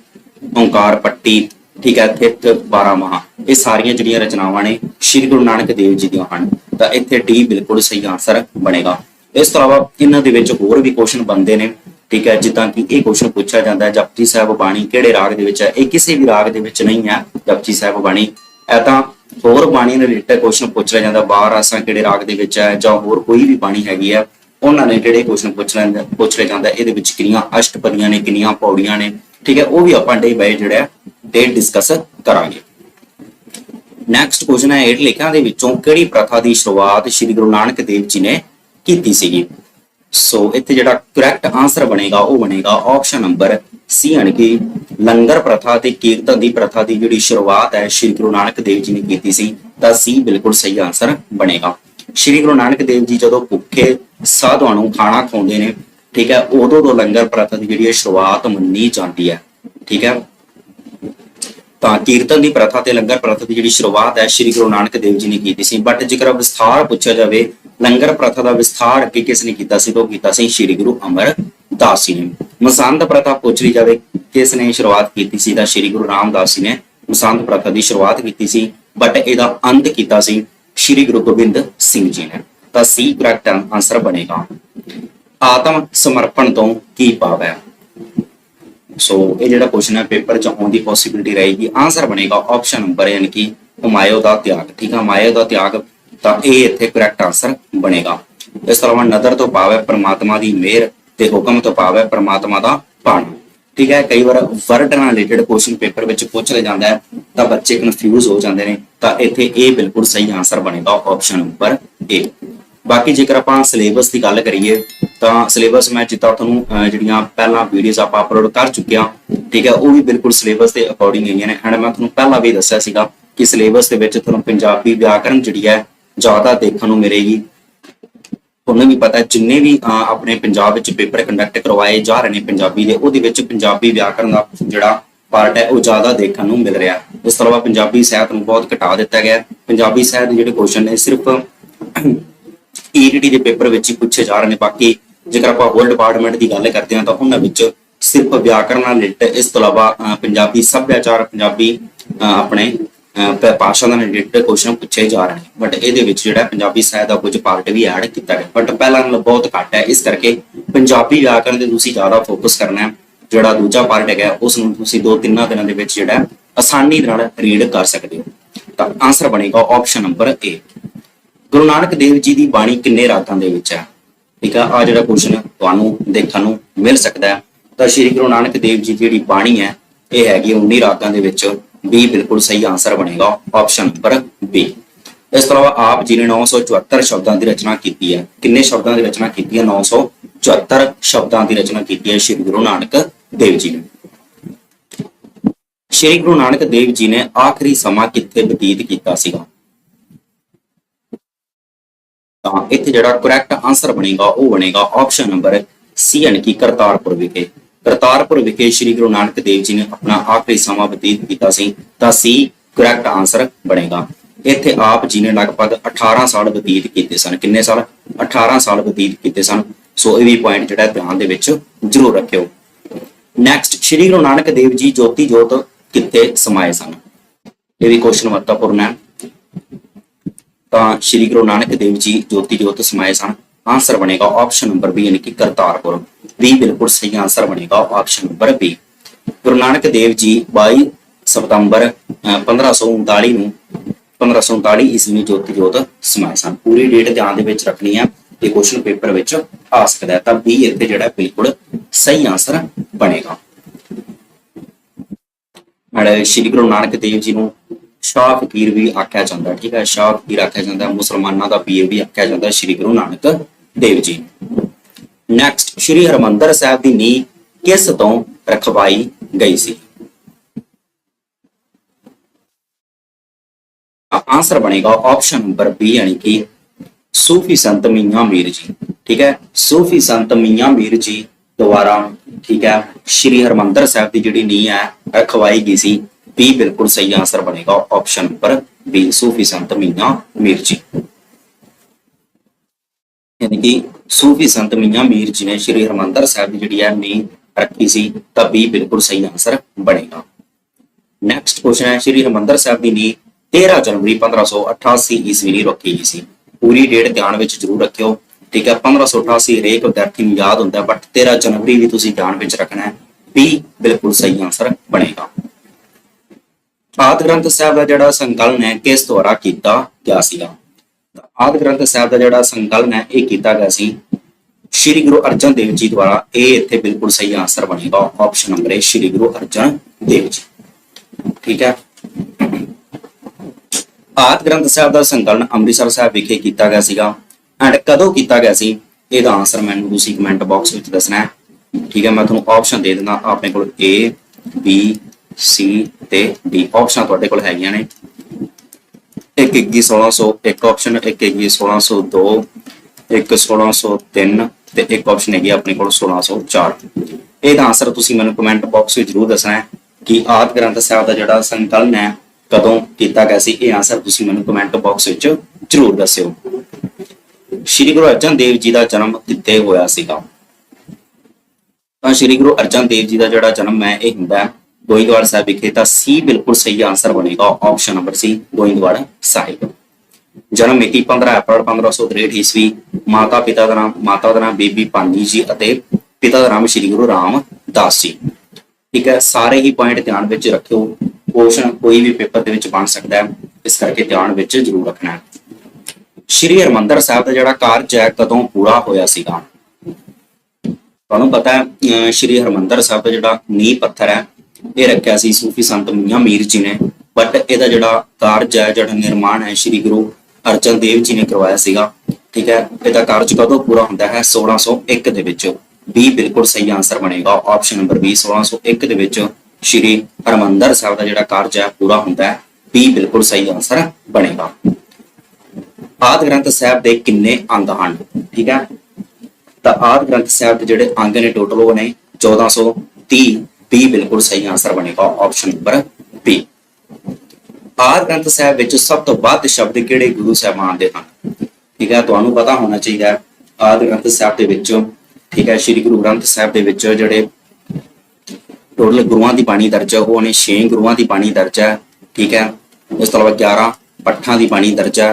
ਓੰਕਾਰ, ਪੱਟੀ, ਠੀਕ ਹੈ ਥਿਤ 12 ਮਹਾ। ਇਹ ਸਾਰੀਆਂ ਜਿਹੜੀਆਂ ਰਚਨਾਵਾਂ ਨੇ ਸ਼੍ਰੀ ਗੁਰੂ ਨਾਨਕ ਦੇਵ ਜੀ ਦੀਆਂ ਹਨ। ਤਾਂ ਇੱਥੇ ਡੀ ਬਿਲਕੁਲ ਸਹੀ ਆਨਸਰ ਬਣੇਗਾ। ਇਸ ਤੋਂ ਇਲਾਵਾ ਇਹਨਾਂ ਦੇ ਵਿੱਚ ਹੋਰ ਵੀ ਕੁਐਸਚਨ ਬਣਦੇ ਨੇ। ਠੀਕ ਹੈ, ਜਿੱਦਾਂ ਕਿ ਇਹ ਕੁਐਸਚਨ ਪੁੱਛਿਆ ਜਾਂਦਾ ਹੈ, ਜਪਜੀ ਸਾਹਿਬ ਬਾਣੀ ਕਿਹੜੇ ਰਾਗ ਦੇ ਵਿੱਚ ਹੈ? ਇਹ ਕਿਸੇ ਵੀ ਰਾਗ ਦੇ ਵਿੱਚ ਨਹੀਂ ਹੈ, ਜਪਜੀ ਸਾਹਿਬ ਬਾਣੀ। ਇਹ ਤਾਂ ਹੋਰ ਬਾਣੀ ਨਾਲ ਰਿਲੇਟਡ ਕੁਐਸਚਨ ਪੁੱਛ ਲਿਆ ਜਾਂਦਾ ਬਾਹਰ ਆਸਾਂ ਕਿਹੜੇ ਰਾਗ ਦੇ ਵਿੱਚ ਹੈ ਜਾਂ ਹੋਰ ਕੋਈ ਵੀ ਬਾਣੀ ਹੈਗੀ ਹੈ, ਉਹਨਾਂ ਨੇ ਜਿਹੜੇ ਕੁਐਸਚਨ ਪੁੱਛ ਲੈਂਦਾ ਪੁੱਛ ਲਿਆ ਜਾਂਦਾ, ਇਹਦੇ ਵਿੱਚ ਕਿੰਨੀਆਂ ਅਸ਼ਟਪਦੀਆਂ ਨੇ, ਕਿੰਨੀਆਂ ਪੌੜੀਆਂ ਨੇ, ਠੀਕ ਹੈ, ਉਹ ਵੀ ਆਪਾਂ ਡੇ ਬਾਏ ਜਿਹੜਾ ਡੇ ਡਿਸਕਸ ਕਰਾਂਗੇ। ਨੈਕਸਟ ਕੁਐਸਚਨ ਹੈ, ਹੇਠ ਲਿਖਿਆਂ ਦੇ ਵਿੱਚੋਂ ਕਿਹੜੀ ਪ੍ਰਥਾ ਦੀ ਸ਼ੁਰੂਆਤ ਸ੍ਰੀ ਗੁਰੂ ਨਾਨਕ ਦੇਵ ਜੀ ਨੇ ਕੀਤੀ ਸੀਗੀ? ਸੋ ਇੱਥੇ ਜਿਹੜਾ ਕਰੈਕਟ ਆਨਸਰ ਬਣੇਗਾ, ਉਹ ਬਣੇਗਾ ਆਪਸ਼ਨ ਨੰਬਰ ਸੀ ਯਾਨੀ ਕਿ ਲੰਗਰ ਪ੍ਰਥਾ ਤੇ ਕੀਰਤਨ ਦੀ ਪ੍ਰਥਾ ਦੀ ਜਿਹੜੀ ਸ਼ੁਰੂਆਤ ਹੈ, ਸ੍ਰੀ ਗੁਰੂ ਨਾਨਕ ਦੇਵ ਜੀ ਨੇ ਕੀਤੀ ਸੀ, ਤਾਂ ਸੀ ਬਿਲਕੁਲ ਸਹੀ ਆਨਸਰ ਬਣੇਗਾ। ਸ੍ਰੀ ਗੁਰੂ ਨਾਨਕ ਦੇਵ ਜੀ ਜਦੋਂ ਭੁੱਖੇ ਸਾਧੂਆਂ ਨੂੰ ਖਾਣਾ ਖਵਾਉਂਦੇ ਨੇ, ਠੀਕ ਹੈ, ਉਦੋਂ ਤੋਂ ਲੰਗਰ ਪ੍ਰਥਾ ਦੀ ਜਿਹੜੀ ਹੈ ਸ਼ੁਰੂਆਤ ਮੰਨੀ ਜਾਂਦੀ ਹੈ, ਠੀਕ ਹੈ। ਤਾਂ ਕੀਰਤਨ ਦੀ ਪ੍ਰਥਾ ਤੇ ਲੰਗਰ ਪ੍ਰਥਾ ਦੀ ਜਿਹੜੀ ਸ਼ੁਰੂਆਤ ਹੈ, ਸ੍ਰੀ ਗੁਰੂ ਨਾਨਕ ਦੇਵ ਜੀ ਨੇ ਕੀਤੀ ਸੀ। ਬਟ ਜੇਕਰ ਵਿਸਥਾਰ ਪੁੱਛਿਆ ਜਾਵੇ, ਲੰਗਰ ਪ੍ਰਥਾ ਦਾ ਵਿਸਥਾਰ ਅੱਗੇ ਕਿਸ ਨੇ ਕੀਤਾ ਸੀ ਤਾਂ ਉਹ ਕੀਤਾ ਸੀ ਸ੍ਰੀ ਗੁਰੂ ਅਮਰਦਾਸ ਜੀ ਨੇ। ਮਸੰਦ ਪ੍ਰਥਾ ਪੁੱਛ ਲਈ ਜਾਵੇ, ਕਿਸ ਨੇ ਸ਼ੁਰੂਆਤ ਕੀਤੀ ਸੀ, ਤਾਂ ਸ੍ਰੀ ਗੁਰੂ ਰਾਮਦਾਸ ਜੀ ਨੇ ਮਸੰਦ ਪ੍ਰਥਾ ਦੀ ਸ਼ੁਰੂਆਤ ਕੀਤੀ ਸੀ ਬਟ ਇਹਦਾ ਅੰਤ ਕੀਤਾ ਸੀ ਸ੍ਰੀ ਗੁਰੂ ਗੋਬਿੰਦ ਸਿੰਘ ਜੀ ਨੇ। ਤਾਂ ਸੀ ਕਰੈਕਟ ਆਨਸਰ ਬਣੇਗਾ। ਆਤਮ ਸਮਰਪਣ ਤੋਂ ਕੀ ਭਾਵ ਹੈ? ਸੋ ਇਹ ਜਿਹੜਾ ਕੁਐਸਚਨ ਹੈ ਪੇਪਰ ਚ ਆਉਣ ਦੀ ਪੋਸਿਬਿਲਿਟੀ ਰਹੇਗੀ। ਆਨਸਰ ਬਣੇਗਾ ਆਪਸ਼ਨ ਨੰਬਰ ਯਾਨੀ ਕਿ ਹਮਾਇਓ ਦਾ ਤਿਆਗ। ਠੀਕ ਹੈ, ਹਮਾਇਓ ਦਾ ਤਿਆਗ ਤਾਂ ਇਹ ਇੱਥੇ ਕਰੈਕਟ ਆਨਸਰ ਬਣੇਗਾ। ਇਸ ਤਰ੍ਹਾਂ ਨਦਰ ਤੋਂ ਭਾਵ ਹੈ ਪ੍ਰਮਾਤਮਾ ਦੀ ਮਿਹਰ ਤੇ ਹੁਕਮ ਤੋਂ ਭਾਵ ਹੈ ਪ੍ਰਮਾਤਮਾ ਦਾ ਪਾਣਾ। ਠੀਕ ਹੈ, ਕਈ ਵਾਰ ਵਰਡ ਨਾਲ ਰਿਲੇਟਡ ਕੁਐਸਚਨ ਪੇਪਰ ਵਿੱਚ ਪੁੱਛ ਲਿਆ ਜਾਂਦਾ ਹੈ, ਤਾਂ ਬੱਚੇ ਕਨਫਿਊਜ਼ ਹੋ ਜਾਂਦੇ ਨੇ, ਤਾਂ ਇੱਥੇ ਇਹ ਬਿਲਕੁਲ ਸਹੀ ਆਨਸਰ ਬਣੇਗਾ ਆਪਸ਼ਨ ਨੰਬਰ ਏ ਬਾਕੀ ਜੇਕਰ ਆਪਾਂ ਸਿਲੇਬਸ ਦੀ ਗੱਲ ਕਰੀਏ, ਤਾਂ ਸਿਲੇਬਸ ਮੈਂ ਜਿੱਦਾਂ ਤੁਹਾਨੂੰ ਜਿਹੜੀਆਂ ਪਹਿਲਾਂ ਵੀਡੀਓਜ਼ ਆਪਾਂ ਅਪਲੋਡ ਕਰ ਚੁੱਕਿਆ, ਠੀਕ ਹੈ, ਉਹ ਵੀ ਬਿਲਕੁਲ ਸਿਲੇਬਸ ਦੇ ਅਕੋਰਡਿੰਗ ਹੈਗੀਆਂ ਨੇ। ਐਂਡ ਮੈਂ ਤੁਹਾਨੂੰ ਪਹਿਲਾਂ ਵੀ ਦੱਸਿਆ ਸੀਗਾ ਕਿ ਸਿਲੇਬਸ ਦੇ ਵਿੱਚ ਤੁਹਾਨੂੰ ਪੰਜਾਬੀ ਵਿਆਕਰਣ ਜਿਹੜੀ ਹੈ, ਜ਼ਿਆਦਾ ਦੇਖਣ ਨੂੰ ਮਿਲੇਗੀ। ਤੁਹਾਨੂੰ ਵੀ ਪਤਾ ਜਿੰਨੇ ਵੀ ਆਪਣੇ ਪੰਜਾਬ ਵਿੱਚ ਪੇਪਰ ਕੰਡਕਟ ਕਰਵਾਏ ਜਾ ਰਹੇ ਨੇ ਪੰਜਾਬੀ ਦੇ, ਉਹਦੇ ਵਿੱਚ ਪੰਜਾਬੀ ਵਿਆਕਰਣ ਦਾ ਜਿਹੜਾ ਪਾਰਟ ਹੈ, ਉਹ ਜ਼ਿਆਦਾ ਦੇਖਣ ਨੂੰ ਮਿਲ ਰਿਹਾ ਇਸ ਤੋਂ ਇਲਾਵਾ ਪੰਜਾਬੀ ਸਾਹਿਤ ਨੂੰ ਬਹੁਤ ਘਟਾ ਦਿੱਤਾ ਗਿਆ ਪੰਜਾਬੀ ਸਾਹਿਤ ਦੇ ਜਿਹੜੇ ਕੁਐਸਚਨ ਨੇ, ਸਿਰਫ ਈਟੀਟੀ ਦੇ ਪੇਪਰ ਵਿੱਚ ਹੀ ਪੁੱਛੇ ਜਾ ਰਹੇ ਨੇ। ਬਾਕੀ ਜੇਕਰ ਆਪਾਂ ਹੋਰ ਡਿਪਾਰਟਮੈਂਟ ਦੀ ਗੱਲ ਕਰਦੇ ਹਾਂ ਤਾਂ ਉਹਨਾਂ ਵਿੱਚ ਸਿਰਫ ਵਿਆਕਰਨ ਨਾਲ ਰਿਲੇਟਡ ਇਸ ਤੋਂ ਇਲਾਵਾ ਪੰਜਾਬੀ ਸੱਭਿਆਚਾਰ, ਪੰਜਾਬੀ ਆਪਣੇ ਭਾਸ਼ਾ ਨਾਲ ਰਿਲੇਟਡ ਕੁਐਸਚਨ ਪੁੱਛੇ ਜਾ ਰਹੇ ਨੇ। ਬਟ ਇਹਦੇ ਵਿੱਚ ਜਿਹੜਾ ਪੰਜਾਬੀ ਸਾਹਿਤ ਦਾ ਕੁਝ ਪਾਰਟ ਵੀ ਐਡ ਕੀਤਾ ਗਿਆ। ਬਟ ਪਹਿਲਾਂ ਨਾਲੋਂ ਬਹੁਤ ਘੱਟ ਹੈ। ਇਸ ਕਰਕੇ ਪੰਜਾਬੀ ਵਿਆਕਰਨ ਤੇ ਤੁਸੀਂ ਜ਼ਿਆਦਾ ਫੋਕਸ ਕਰਨਾ ਹੈ। ਜਿਹੜਾ ਦੂਜਾ ਪਾਰਟ ਹੈਗਾ ਉਸ ਨੂੰ ਤੁਸੀਂ ਦੋ ਤਿੰਨਾਂ ਦਿਨਾਂ ਦੇ ਵਿੱਚ ਜਿਹੜਾ ਆਸਾਨੀ ਨਾਲ ਰੀਡ ਕਰ ਸਕਦੇ ਹੋ। ਤਾਂ ਆਨਸਰ ਬਣੇਗਾ option number A Guru Nanak Dev ji ਦੀ ਬਾਣੀ ਕਿੰਨੇ ਰਾਗਾਂ ਦੇ ਵਿੱਚ ਹੈ? ਠੀਕ ਆ ਆ ਜਿਹੜਾ ਕੁਐਸਚਨ ਤੁਹਾਨੂੰ ਦੇਖਣ ਨੂੰ ਮਿਲ ਸਕਦਾ ਹੈ। ਤਾਂ ਸ਼੍ਰੀ ਗੁਰੂ ਨਾਨਕ ਦੇਵ ਜੀ ਦੀ ਜਿਹੜੀ ਬਾਣੀ ਹੈ, ਇਹ ਹੈਗੀ 19 ਰਾਗਾਂ ਦੇ ਵਿੱਚ B ਬਿਲਕੁਲ ਸਹੀ ਆਨਸਰ ਬਣੇਗਾ ਆਪਸ਼ਨ ਨੰਬਰ B ਇਸ ਤੋਂ ਇਲਾਵਾ ਆਪ ਜੀ ਨੇ 974 ਸ਼ਬਦਾਂ ਦੀ ਰਚਨਾ ਕੀਤੀ ਹੈ। ਕਿੰਨੇ ਸ਼ਬਦਾਂ ਦੀ ਰਚਨਾ ਕੀਤੀ ਹੈ? 974 ਸ਼ਬਦਾਂ ਦੀ ਰਚਨਾ ਕੀਤੀ ਹੈ ਸ਼੍ਰੀ ਗੁਰੂ ਨਾਨਕ ਦੇਵ ਜੀ ਨੇ। ਸ਼੍ਰੀ ਗੁਰੂ ਨਾਨਕ ਦੇਵ ਜੀ ਨੇ ਆਖਰੀ ਸਮਾਂ ਕਿੱਥੇ ਬਤੀਤ ਕੀਤਾ ਸੀਗਾ? ਤਾਂ ਇੱਥੇ ਜਿਹੜਾ ਕਰੈਕਟ ਆਨਸਰ ਬਣੇਗਾ, ਉਹ ਬਣੇਗਾ ਆਪਸ਼ਨ ਨੰਬਰ ਸੀ ਯਾਨੀ ਕਿ ਕਰਤਾਰਪੁਰ ਵਿਖੇ। ਕਰਤਾਰਪੁਰ ਵਿਖੇ ਸ੍ਰੀ ਗੁਰੂ ਨਾਨਕ ਦੇਵ ਜੀ ਨੇ ਆਪਣਾ ਆਖਰੀ ਸਮਾਂ ਬਤੀਤ ਕੀਤਾ ਸੀ, ਤਾਂ ਸੀ ਕਰੈਕਟ ਆਨਸਰ ਬਣੇਗਾ। ਇੱਥੇ ਆਪ ਜੀ ਨੇ ਲਗਭਗ 18 ਸਾਲ ਬਤੀਤ ਕੀਤੇ ਸਨ। ਕਿੰਨੇ ਸਾਲ? 18 ਸਾਲ ਬਤੀਤ ਕੀਤੇ ਸਨ। ਸੋ ਇਹ ਵੀ ਪੁਆਇੰਟ ਜਿਹੜਾ ਧਿਆਨ ਦੇ ਵਿੱਚ ਜ਼ਰੂਰ ਰੱਖਿਓ। ਨੈਕਸਟ ਸ੍ਰੀ ਗੁਰੂ ਨਾਨਕ ਦੇਵ ਜੀ ਜੋਤੀ ਜੋਤ ਕਿੱਥੇ ਸਮਾਏ ਸਨ? ਇਹ ਵੀ ਕੁਐਸਚਨ ਮਹੱਤਵਪੂਰਨ ਹੈ। ਤਾਂ ਸ਼੍ਰੀ ਗੁਰੂ ਨਾਨਕ ਦੇਵ ਜੀ ਜੋਤੀ ਜੋਤ ਸਮਾਏ ਸਨ। ਆਨਸਰ ਬਣੇਗਾ ਆਪਸ਼ਨ ਨੰਬਰ ਬੀ ਯਾਨੀ ਕਿ ਕਰਤਾਰਪੁਰ। ਵੀ ਬਿਲਕੁਲ ਸਹੀ ਆਨਸਰ ਬਣੇਗਾ option number B Guru Nanak Dev ji 22 ਸਤੰਬਰ ਅਹ, 1539 ਨੂੰ 1539 ਈਸਵੀ ਜੋਤੀ ਜੋਤ ਸਮਾਏ ਸਨ। ਪੂਰੀ ਡੇਟ ਧਿਆਨ ਦੇ ਵਿੱਚ ਰੱਖਣੀ ਹੈ ਇਹ ਕੁਐਸਚਨ ਪੇਪਰ ਵਿੱਚ ਆ ਸਕਦਾ ਹੈ। ਤਾਂ ਬੀ ਇੱਥੇ ਜਿਹੜਾ ਬਿਲਕੁਲ ਸਹੀ ਆਨਸਰ ਬਣੇਗਾ। ਅੜੇ ਸ਼੍ਰੀ ਗੁਰੂ ਨਾਨਕ ਦੇਵ ਜੀ ਨੂੰ ਸ਼ਾਹ ਫਕੀਰ ਵੀ ਆਖਿਆ ਜਾਂਦਾ, ਠੀਕ ਹੈ, ਸ਼ਾਹ ਫਕੀਰ ਆਖਿਆ ਜਾਂਦਾ, ਮੁਸਲਮਾਨਾਂ ਦਾ ਪੀਰ ਵੀ ਆਖਿਆ ਜਾਂਦਾ ਸ਼੍ਰੀ ਗੁਰੂ ਨਾਨਕ ਦੇਵ ਜੀ ਨੈਕਸਟ ਸ਼੍ਰੀ ਹਰਮੰਦਰ ਸਾਹਿਬ ਦੀ ਨੀਂਹ ਕਿਸ ਤੋਂ ਰਖਵਾਈ ਗਈ ਸੀ? ਆਨਸਰ ਬਣੇਗਾ ਆਪਸ਼ਨ ਨੰਬਰ ਬੀ ਯਾਨੀ ਕਿ ਸੂਫੀ ਸੰਤ ਮੀਆਂ ਮੀਰ ਜੀ, ਠੀਕ ਹੈ, ਸੂਫੀ ਸੰਤ ਮੀਆਂ ਮੀਰ ਜੀ ਦੁਆਰਾ, ਠੀਕ ਹੈ, ਸ਼੍ਰੀ ਹਰਮੰਦਰ ਸਾਹਿਬ ਦੀ ਜਿਹੜੀ ਨੀਂਹ ਹੈ, ਰਖਵਾਈ ਗਈ ਸੀ। ਬੀ ਬਿਲਕੁਲ ਸਹੀ ਆਨਸਰ ਬਣੇਗਾ ਆਪਸ਼ਨ ਨੰਬਰ ਬੀ ਸੂਫੀ ਸੰਤ ਮੀਆਂ ਮੀਰ ਜੀ। ਯਾਨੀ ਕਿ ਸੂਫੀ ਸੰਤ ਮੀਆਂ ਮੀਰ ਜੀ ਨੇ ਸ਼੍ਰੀ ਹਰਮੰਦਰ ਸਾਹਿਬ ਦੀ ਜਿਹੜੀ ਹੈ ਨੀਂਹ ਰੱਖੀ ਸੀ, ਤਾਂ ਬੀ ਬਿਲਕੁਲ ਸਹੀ ਆਂਸਰ ਬਣੇਗਾ। ਨੈਕਸਟ ਕੁਐਸਚਨ ਹੈ, ਸ਼੍ਰੀ ਹਰਮੰਦਰ ਸਾਹਿਬ ਦੀ ਨੀਂਹ 13 ਜਨਵਰੀ 1588 ਈਸਵੀ ਨੂੰ ਰੱਖੀ ਗਈ ਸੀ। ਪੂਰੀ ਡੇਟ ਧਿਆਨ ਵਿੱਚ ਜ਼ਰੂਰ ਰੱਖਿਓ। ਠੀਕ ਹੈ 1588 ਹਰੇਕ ਵਿਦਿਆਰਥੀ ਨੂੰ ਯਾਦ ਹੁੰਦਾ ਬਟ 13 ਜਨਵਰੀ ਵੀ ਤੁਸੀਂ ਧਿਆਨ ਵਿੱਚ ਰੱਖਣਾ ਹੈ। ਬੀ ਬਿਲਕੁਲ ਸਹੀ ਆਂਸਰ ਬਣੇਗਾ। ਆਦ ਗ੍ਰੰਥ ਸਾਹਿਬ ਦਾ ਜਿਹੜਾ ਸੰਕਲਨ ਹੈ, ਕਿਸ ਦੁਆਰਾ ਕੀਤਾ ਗਿਆ ਸੀਗਾ? ਤਾਂ ਆਦ ਗ੍ਰੰਥ ਸਾਹਿਬ ਦਾ ਜਿਹੜਾ ਸੰਕਲਨ ਹੈ, ਇਹ ਕੀਤਾ ਗਿਆ ਸੀ। ਸ਼੍ਰੀ ਗੁਰੂ ਅਰਜਨ ਦੇਵ ਜੀ ਦੁਆਰਾ ਇਹ ਇੱਥੇ ਬਿਲਕੁਲ ਸਹੀ ਆਨਸਰ ਬਣੇਗਾ। ਆਪਸ਼ਨ ਨੰਬਰ ਹੈ ਸ਼੍ਰੀ ਗੁਰੂ ਅਰਜਨ ਦੇਵ ਜੀ। ਠੀਕ ਹੈ? ਆਦ ਗ੍ਰੰਥ ਸਾਹਿਬ ਦਾ ਸੰਕਲਨ ਅੰਮ੍ਰਿਤਸਰ ਸਾਹਿਬ ਵਿਖੇ ਕੀਤਾ ਗਿਆ ਸੀਗਾ। ਐਂਡ ਕਦੋਂ ਕੀਤਾ ਗਿਆ ਸੀ? ਇਹਦਾ ਆਨਸਰ ਮੈਨੂੰ ਤੁਸੀਂ ਕਮੈਂਟ ਬਾਕਸ ਵਿੱਚ ਦੱਸਣਾ ਹੈ। ਠੀਕ ਹੈ, ਮੈਂ ਤੁਹਾਨੂੰ ਆਪਸ਼ਨ ਦੇ ਦਿੰਦਾ। ਆਪਣੇ ਕੋਲ A, B ਸੀ ਤੇ ਡੀ ਆਪਸ਼ਨਾਂ ਤੁਹਾਡੇ ਕੋਲ ਹੈਗੀਆਂ ਨੇ। ਇੱਕ ਇੱਕ 1600 ਇੱਕ ਆਪਸ਼ਨ ਇੱਕ ਇੱਕ 1602 ਇੱਕ 1603 ਤੇ ਇੱਕ ਆਪਸ਼ਨ ਹੈਗੀ ਆਪਣੇ ਕੋਲ 1604 ਇਹਦਾ ਆਨਸਰ ਤੁਸੀਂ ਮੈਨੂੰ ਕਮੈਂਟ ਬਾਕਸ ਵਿੱਚ ਜ਼ਰੂਰ ਦੱਸਣਾ ਹੈ ਕਿ ਆਦ ਗ੍ਰੰਥ ਸਾਹਿਬ ਦਾ ਜਿਹੜਾ ਸੰਕਲਨ ਹੈ, ਕਦੋਂ ਕੀਤਾ ਗਿਆ ਸੀ, ਇਹ ਆਨਸਰ ਤੁਸੀਂ ਮੈਨੂੰ ਕਮੈਂਟ ਬਾਕਸ ਵਿੱਚ ਜ਼ਰੂਰ ਦੱਸਿਓ। ਸ਼੍ਰੀ ਗੁਰੂ ਅਰਜਨ ਦੇਵ ਜੀ ਦਾ ਜਨਮ ਕਿੱਥੇ ਹੋਇਆ ਸੀਗਾ? ਤਾਂ ਸ਼੍ਰੀ ਗੁਰੂ ਅਰਜਨ ਦੇਵ ਜੀ ਦਾ ਜਿਹੜਾ ਜਨਮ ਹੈ, ਇਹ ਹੁੰਦਾ ਹੈ ਸਾਹਿਬ ਵਿਖੇ, ਤਾਂ ਸੀ ਬਿਲਕੁਲ ਸਹੀ ਆਨਸਰ ਬਣੇਗਾ option number C Goindwal Sahib. ਜਨਮ ਮਿਤੀ 15 ਅਪ੍ਰੈਲ 1563 ਈਸਵੀ, ਮਾਤਾ ਪਿਤਾ ਦਾ ਨਾਮ, ਮਾਤਾ ਦਾ ਨਾਮ ਬੀਬੀ ਪਾਨੀ ਜੀ ਅਤੇ ਪਿਤਾ ਦਾ ਨਾਮ ਸ਼੍ਰੀ ਗੁਰੂ ਰਾਮਦਾਸ ਜੀ। ਠੀਕ ਹੈ, ਸਾਰੇ ਹੀ ਪੁਆਇੰਟ ਧਿਆਨ ਵਿੱਚ ਰੱਖਿਓ। ਕੁਐਸਚਨ ਕੋਈ ਵੀ ਪੇਪਰ ਦੇ ਵਿੱਚ ਬਣ ਸਕਦਾ ਹੈ, ਇਸ ਕਰਕੇ ਧਿਆਨ ਵਿੱਚ ਜ਼ਰੂਰ ਰੱਖਣਾ ਹੈ। ਸ਼੍ਰੀ ਹਰਮੰਦਰ ਸਾਹਿਬ ਦਾ ਜਿਹੜਾ ਕਾਰਜ ਹੈ, ਕਦੋਂ ਪੂਰਾ ਹੋਇਆ ਸੀਗਾ? ਤੁਹਾਨੂੰ ਪਤਾ ਹੈ, ਅਹ ਸ਼੍ਰੀ ਹਰਮੰਦਰ ਸਾਹਿਬ ਦਾ ਜਿਹੜਾ ਨੀਂਹ ਪੱਥਰ ਹੈ ਇਹ ਰੱਖਿਆ ਸੀ ਸੂਫੀ ਸੰਤ ਮੀਆਂ ਮੀਰ ਜੀ ਨੇ। ਬਟ ਇਹਦਾ ਜਿਹੜਾ ਕਾਰਜ ਹੈ, ਜਿਹੜਾ ਨਿਰਮਾਣ ਹੈ, ਸ਼੍ਰੀ ਗੁਰੂ ਅਰਜਨ ਦੇਵ ਜੀ ਨੇ ਕਰਵਾਇਆ ਸੀਗਾ। ਠੀਕ ਹੈ, ਇਹਦਾ ਕਾਰਜ ਕਦੋਂ ਪੂਰਾ ਹੁੰਦਾ ਹੈ? 1601 ਦੇ ਵਿੱਚ। B ਬਿਲਕੁਲ ਸਹੀ ਆਨਸਰ ਬਣੇਗਾ। ਆਪਸ਼ਨ ਨੰਬਰ B 1601 ਦੇ ਵਿੱਚ ਸ਼੍ਰੀ ਹਰਮੰਦਰ ਸਾਹਿਬ ਦਾ ਜਿਹੜਾ ਕਾਰਜ ਹੈ, ਪੂਰਾ ਹੁੰਦਾ ਹੈ। B ਬਿਲਕੁਲ ਸਹੀ ਆਨਸਰ ਬਣੇਗਾ। ਆਦ ਗ੍ਰੰਥ ਸਾਹਿਬ ਦੇ ਕਿੰਨੇ ਅੰਗ ਹਨ? ਠੀਕ ਹੈ, ਤਾਂ ਆਦ ਗ੍ਰੰਥ ਸਾਹਿਬ ਦੇ ਜਿਹੜੇ ਅੰਗ ਨੇ ਟੋਟਲ ਉਹ ਨੇ 1430 B ਬਿਲਕੁਲ ਸਹੀ ਆਨਸਰ ਬਣੇਗਾ ਆਪਸ਼ਨ ਨੰਬਰ B. ਆਦ ਗ੍ਰੰਥ ਸਾਹਿਬ ਵਿੱਚ ਸਭ ਤੋਂ ਵੱਧ ਸ਼ਬਦ ਕਿਹੜੇ ਗੁਰੂ ਸਾਹਿਬਾਨ ਦੇ ਹਨ? ਠੀਕ ਹੈ, ਤੁਹਾਨੂੰ ਪਤਾ ਹੋਣਾ ਚਾਹੀਦਾ ਹੈ ਆਦ ਗ੍ਰੰਥ ਸਾਹਿਬ ਦੇ ਵਿੱਚ, ਠੀਕ ਹੈ, ਸ੍ਰੀ ਗੁਰੂ ਗ੍ਰੰਥ ਸਾਹਿਬ ਦੇ ਵਿੱਚ ਜਿਹੜੇ ਟੋਟਲ ਗੁਰੂਆਂ ਦੀ ਬਾਣੀ ਦਰਜ ਹੈ, ਉਹ ਨੇ 6 ਗੁਰੂਆਂ ਦੀ ਬਾਣੀ ਦਰਜ ਹੈ, ਠੀਕ ਹੈ, ਇਸ ਤੋਂ ਇਲਾਵਾ 11 ਪੱਠਾਂ ਦੀ ਬਾਣੀ ਦਰਜ ਹੈ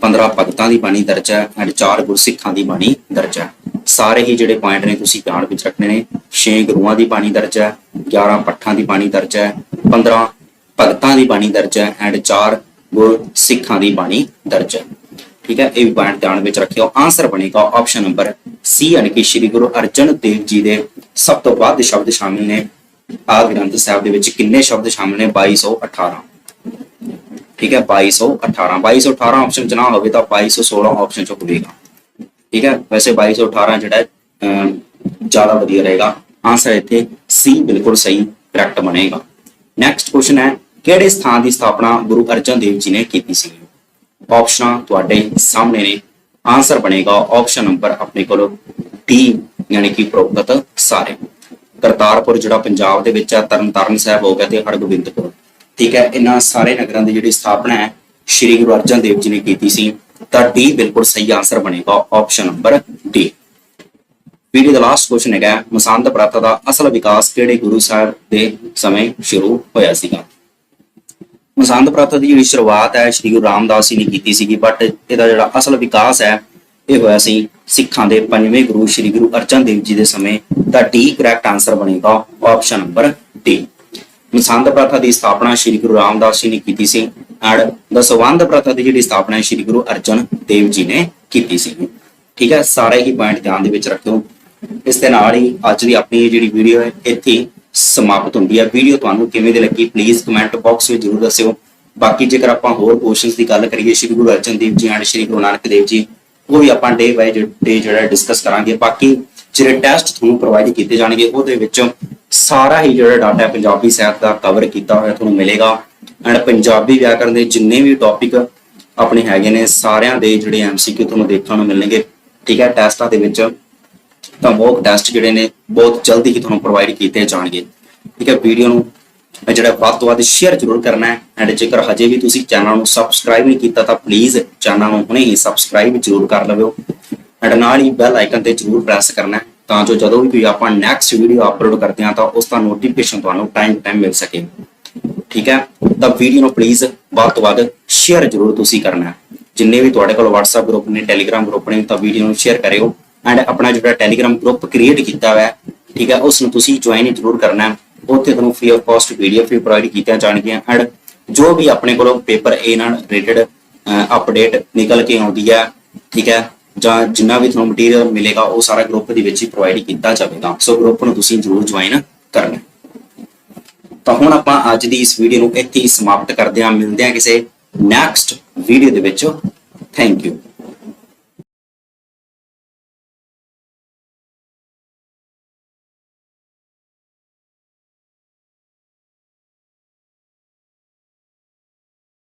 15 ਭਗਤਾਂ ਦੀ ਬਾਣੀ ਦਰਜ ਹੈ ਐਂਡ 4 ਗੁਰਸਿੱਖਾਂ ਦੀ ਬਾਣੀ ਦਰਜ ਹੈ। ਸਾਰੇ ਹੀ ਜਿਹੜੇ ਪੁਆਇੰਟ ਨੇ ਤੁਸੀਂ ਧਿਆਨ ਵਿੱਚ ਰੱਖਣੇ ਨੇ। 6 ਗੁਰੂਆਂ ਦੀ ਬਾਣੀ ਦਰਜ ਹੈ 11 ਪੱਠਾਂ ਦੀ ਬਾਣੀ ਦਰਜ ਹੈ 15 ਭਗਤਾਂ ਦੀ ਬਾਣੀ ਦਰਜ ਹੈ ਐਂਡ 4 ਗੁਰਸਿੱਖਾਂ ਦੀ ਬਾਣੀ ਦਰਜ ਹੈ। ਠੀਕ ਹੈ, ਇਹ ਵੀ ਪੁਆਇੰਟ ਧਿਆਨ ਵਿੱਚ ਰੱਖਿਓ। ਆਨਸਰ ਬਣੇਗਾ ਆਪਸ਼ਨ ਨੰਬਰ ਸੀ ਯਾਨੀ ਕਿ ਸ੍ਰੀ ਗੁਰੂ ਅਰਜਨ ਦੇਵ ਜੀ ਦੇ ਸਭ ਤੋਂ ਵੱਧ ਸ਼ਬਦ ਸ਼ਾਮਿਲ ਨੇ। ਆ ਗ੍ਰੰਥ ਸਾਹਿਬ ਦੇ ਵਿੱਚ ਕਿੰਨੇ ਸ਼ਬਦ ਸ਼ਾਮਿਲ ਨੇ? 2218 ਠੀਕ ਹੈ 2218 2218 ਆਪਸ਼ਨ ਚ ਨਾ ਹੋਵੇ ਤਾਂ 2216 ਆਪਸ਼ਨ ਚ ਹੋਵੇਗਾ। ਠੀਕ ਹੈ ਵੈਸੇ 2218 ਜਿਹੜਾ ਹੈ, ਅਮ, ਜ਼ਿਆਦਾ ਵਧੀਆ ਰਹੇਗਾ। ਆਨਸਰ ਇੱਥੇ ਸੀ ਬਿਲਕੁਲ ਸਹੀ ਕਰੈਕਟ ਬਣੇਗਾ। ਨੈਕਸਟ ਕੁਐਸਚਨ ਹੈ ਕਿਹੜੇ ਸਥਾਨ ਦੀ ਸਥਾਪਨਾ ਗੁਰੂ ਅਰਜਨ ਦੇਵ ਜੀ ਨੇ ਕੀਤੀ ਸੀ? ਆਪਸ਼ਨਾਂ ਤੁਹਾਡੇ ਸਾਹਮਣੇ ਨੇ। ਆਨਸਰ ਬਣੇਗਾ ਆਪਸ਼ਨ ਨੰਬਰ ਆਪਣੇ ਕੋਲ ਡੀ ਯਾਨੀ ਕਿ ਪ੍ਰੋਗਤ ਸਾਰੇ। ਕਰਤਾਰਪੁਰ ਜਿਹੜਾ ਪੰਜਾਬ ਦੇ ਵਿੱਚ ਹੈ ਤਰਨਤਾਰਨ ਸਾਹਿਬ ਹੋ ਗਿਆ ਤੇ ਹਰਗੋਬਿੰਦਪੁਰ। ਠੀਕ ਹੈ, ਇਹਨਾਂ ਸਾਰੇ ਨਗਰਾਂ ਦੀ ਜਿਹੜੀ ਸਥਾਪਨਾ ਹੈ, ਸ੍ਰੀ ਗੁਰੂ ਅਰਜਨ ਦੇਵ ਜੀ ਨੇ ਕੀਤੀ ਸੀ, ਤਾਂ ਡੀ ਬਿਲਕੁਲ ਸਹੀ ਆਨਸਰ ਬਣੇਗਾ ਆਪਸ਼ਨ ਨੰਬਰ ਡੀ ਵੀਡੀਓ ਦਾ ਲਾਸਟ ਕੁਐਸਚਨ ਹੈਗਾ, ਮਸੰਦ ਪ੍ਰਥਾ ਦਾ ਅਸਲ ਵਿਕਾਸ ਕਿਹੜੇ ਗੁਰੂ ਸਾਹਿਬ ਦੇ ਸਮੇਂ ਸ਼ੁਰੂ ਹੋਇਆ ਸੀਗਾ? ਮਸੰਦ ਪ੍ਰਥਾ ਦੀ ਜਿਹੜੀ ਸ਼ੁਰੂਆਤ ਹੈ, ਸ਼੍ਰੀ ਗੁਰੂ ਰਾਮਦਾਸ ਜੀ ਨੇ ਕੀਤੀ ਸੀਗੀ ਬਟ ਇਹਦਾ ਜਿਹੜਾ ਅਸਲ ਵਿਕਾਸ ਹੈ, ਇਹ ਹੋਇਆ ਸੀ ਸਿੱਖਾਂ ਦੇ ਪੰਜਵੇਂ ਗੁਰੂ, ਸ਼੍ਰੀ ਗੁਰੂ ਅਰਜਨ ਦੇਵ ਜੀ ਦੇ ਸਮੇਂ ਦਾ ਡੀ ਕਰੈਕਟ ਆਨਸਰ ਬਣੇਗਾ ਆਪਸ਼ਨ ਨੰਬਰ ਡੀ ਮਸੰਦ ਪ੍ਰਥਾ ਦੀ ਸਥਾਪਨਾ ਸ਼੍ਰੀ ਗੁਰੂ ਰਾਮਦਾਸ ਜੀ ਨੇ ਕੀਤੀ ਸੀ ਐਂਡ ਦਸਵੰਦ ਪ੍ਰਥਾ ਦੀ ਜਿਹੜੀ ਸਥਾਪਨਾ ਸ਼੍ਰੀ ਗੁਰੂ ਅਰਜਨ ਦੇਵ ਜੀ ਨੇ ਕੀਤੀ ਸੀ। ਠੀਕ ਹੈ, ਸਾਰੇ ਹੀ ਪੁਆਇੰਟ ਧਿਆਨ ਦੇ ਵਿੱਚ ਰੱਖਿਓ। ਇਸ ਦੇ ਨਾਲ ਹੀ ਅੱਜ ਦੀ ਆਪਣੀ ਜਿਹੜੀ ਵੀਡੀਓ ਹੈ, ਇੱਥੇ ਸਮਾਪਤ ਹੁੰਦੀ ਹੈ। ਵੀਡੀਓ ਤੁਹਾਨੂੰ ਕਿਵੇਂ ਦੀ ਲੱਗੀ ਪਲੀਜ਼ ਕਮੈਂਟ ਬਾਕਸ ਵਿੱਚ ਜਰੂਰ ਦੱਸਿਓ। ਬਾਕੀ ਜੇਕਰ ਆਪਾਂ ਹੋਰ ਕੁਐਸਚਨਸ ਦੀ ਗੱਲ ਕਰੀਏ, ਸ਼੍ਰੀ ਗੁਰੂ ਅਰਜਨ ਦੇਵ ਜੀ ਐਂਡ ਸ਼੍ਰੀ ਗੁਰੂ ਨਾਨਕ ਦੇਵ ਜੀ, ਉਹ ਵੀ ਆਪਾਂ ਡੇ ਬਾਈ ਡੇ ਜਿਹੜਾ ਡਿਸਕਸ ਕਰਾਂਗੇ। ਬਾਕੀ ਜਿਹੜੇ ਟੈਸਟ ਤੁਹਾਨੂੰ ਪ੍ਰੋਵਾਈਡ ਕੀਤੇ ਜਾਣਗੇ, ਉਹਦੇ ਵਿੱਚ ਸਾਰਾ ਹੀ ਜਿਹੜਾ ਡਾਟਾ ਹੈ ਪੰਜਾਬੀ ਸਾਹਿਤ ਦਾ ਕਵਰ ਕੀਤਾ ਹੋਇਆ ਤੁਹਾਨੂੰ ਮਿਲੇਗਾ। ਐਂਡ ਪੰਜਾਬੀ ਵਿਆਕਰਨ ਦੇ ਜਿੰਨੇ ਵੀ ਟੌਪਿਕ ਆਪਣੇ ਹੈਗੇ ਨੇ, ਸਾਰਿਆਂ ਦੇ ਜਿਹੜੇ ਐਮਸੀਕਿਊ ਤੁਹਾਨੂੰ ਦੇਖਣ ਨੂੰ ਮਿਲਣਗੇ। ਠੀਕ ਹੈ ਟੈਸਟਾਂ ਦੇ ਵਿੱਚ ਤਾਂ ਮੌਕ ਟੈਸਟ ਜਿਹੜੇ ਨੇ, ਬਹੁਤ ਜਲਦੀ ਹੀ ਤੁਹਾਨੂੰ ਪ੍ਰੋਵਾਈਡ ਕੀਤੇ ਜਾਣਗੇ। ਠੀਕ ਹੈ ਵੀਡੀਓ ਨੂੰ ਇਹ ਜਿਹੜਾ ਵੱਧ ਤੋਂ ਵੱਧ ਸ਼ੇਅਰ ਜ਼ਰੂਰ ਕਰਨਾ ਹੈ। ਐਂਡ ਜੇਕਰ ਹਜੇ ਵੀ ਤੁਸੀਂ ਚੈਨਲ ਨੂੰ ਸਬਸਕ੍ਰਾਈਬ ਨਹੀਂ ਕੀਤਾ, ਤਾਂ ਪਲੀਜ਼ ਚੈਨਲ ਨੂੰ ਹੁਣੇ ਹੀ ਸਬਸਕ੍ਰਾਈਬ ਜ਼ਰੂਰ ਕਰ ਲਵਿਓ। ਐਂਡ ਨਾਲ ਹੀ ਬੈਲ ਆਈਕਨ ਤੇ ਜ਼ਰੂਰ ਪ੍ਰੈਸ ਕਰਨਾ ਹੈ। ਤਾਂ ਜੋ ਜਦੋਂ ਵੀ ਕੋਈ ਆਪਾਂ ਨੈਕਸਟ ਵੀਡੀਓ ਅਪਲੋਡ ਕਰਦੇ ਹਾਂ ਤਾਂ ਉਸ ਦਾ ਨੋਟੀਫਿਕੇਸ਼ਨ ਤੁਹਾਨੂੰ ਟਾਈਮ ਟੂ ਟਾਈਮ ਮਿਲ ਸਕੇ। ਠੀਕ ਹੈ? ਤਾਂ ਵੀਡੀਓ ਨੂੰ ਪਲੀਜ਼ ਵੱਧ ਤੋਂ ਵੱਧ ਸ਼ੇਅਰ ਜ਼ਰੂਰ ਤੁਸੀਂ ਕਰਨਾ ਜਿੰਨੇ ਵੀ ਤੁਹਾਡੇ ਕੋਲ WhatsApp ਗਰੁੱਪ ਨੇ, Telegram ਗਰੁੱਪ ਨੇ, ਤਾਂ ਵੀਡੀਓ ਨੂੰ ਸ਼ੇਅਰ ਕਰਿਓ। ਐਂਡ ਆਪਣਾ ਜਿਹੜਾ Telegram ਗਰੁੱਪ ਕ੍ਰੀਏਟ ਕੀਤਾ ਹੋਇਆ ਹੈ, ਠੀਕ ਹੈ, ਉਸ ਨੂੰ ਤੁਸੀਂ ਜੁਆਇਨ ਜ਼ਰੂਰ ਕਰਨਾ ਹੈ। ਉੱਥੇ ਤੁਹਾਨੂੰ ਫ੍ਰੀ ਆਫ ਕਾਸਟ ਪੀਡੀਐਫ ਵੀ ਪ੍ਰੋਵਾਈਡ ਕੀਤੀਆਂ ਜਾਣਗੀਆਂ। ਐਂਡ ਜੋ ਵੀ ਆਪਣੇ ਕੋਲੋਂ ਪੇਪਰ A ਨਾਲ ਰਿਲੇਟਡ ਅਪਡੇਟ ਨਿਕਲ ਕੇ ਆਉਂਦੀ ਹੈ, ਠੀਕ ਹੈ ਜਾਂ ਜਿੰਨਾ ਵੀ ਤੁਹਾਨੂੰ ਮਟੀਰੀਅਲ ਮਿਲੇਗਾ, ਉਹ ਸਾਰਾ ਗਰੁੱਪ ਦੇ ਵਿੱਚ ਹੀ ਪ੍ਰੋਵਾਈਡ ਕੀਤਾ ਜਾਵੇਗਾ। ਸੋ ਗਰੁੱਪ ਨੂੰ ਤੁਸੀਂ ਜ਼ਰੂਰ ਜੁਆਇਨ ਕਰਨਾ ਤਾਂ ਹੁਣ ਆਪਾਂ ਅੱਜ ਦੀ ਇਸ ਵੀਡੀਓ ਨੂੰ ਇੱਥੇ ਹੀ ਸਮਾਪਤ ਕਰਦੇ ਹਾਂ। ਮਿਲਦੇ ਹਾਂ ਕਿਸੇ ਨੈਕਸਟ ਵੀਡੀਓ ਦੇ ਵਿੱਚ। Thank you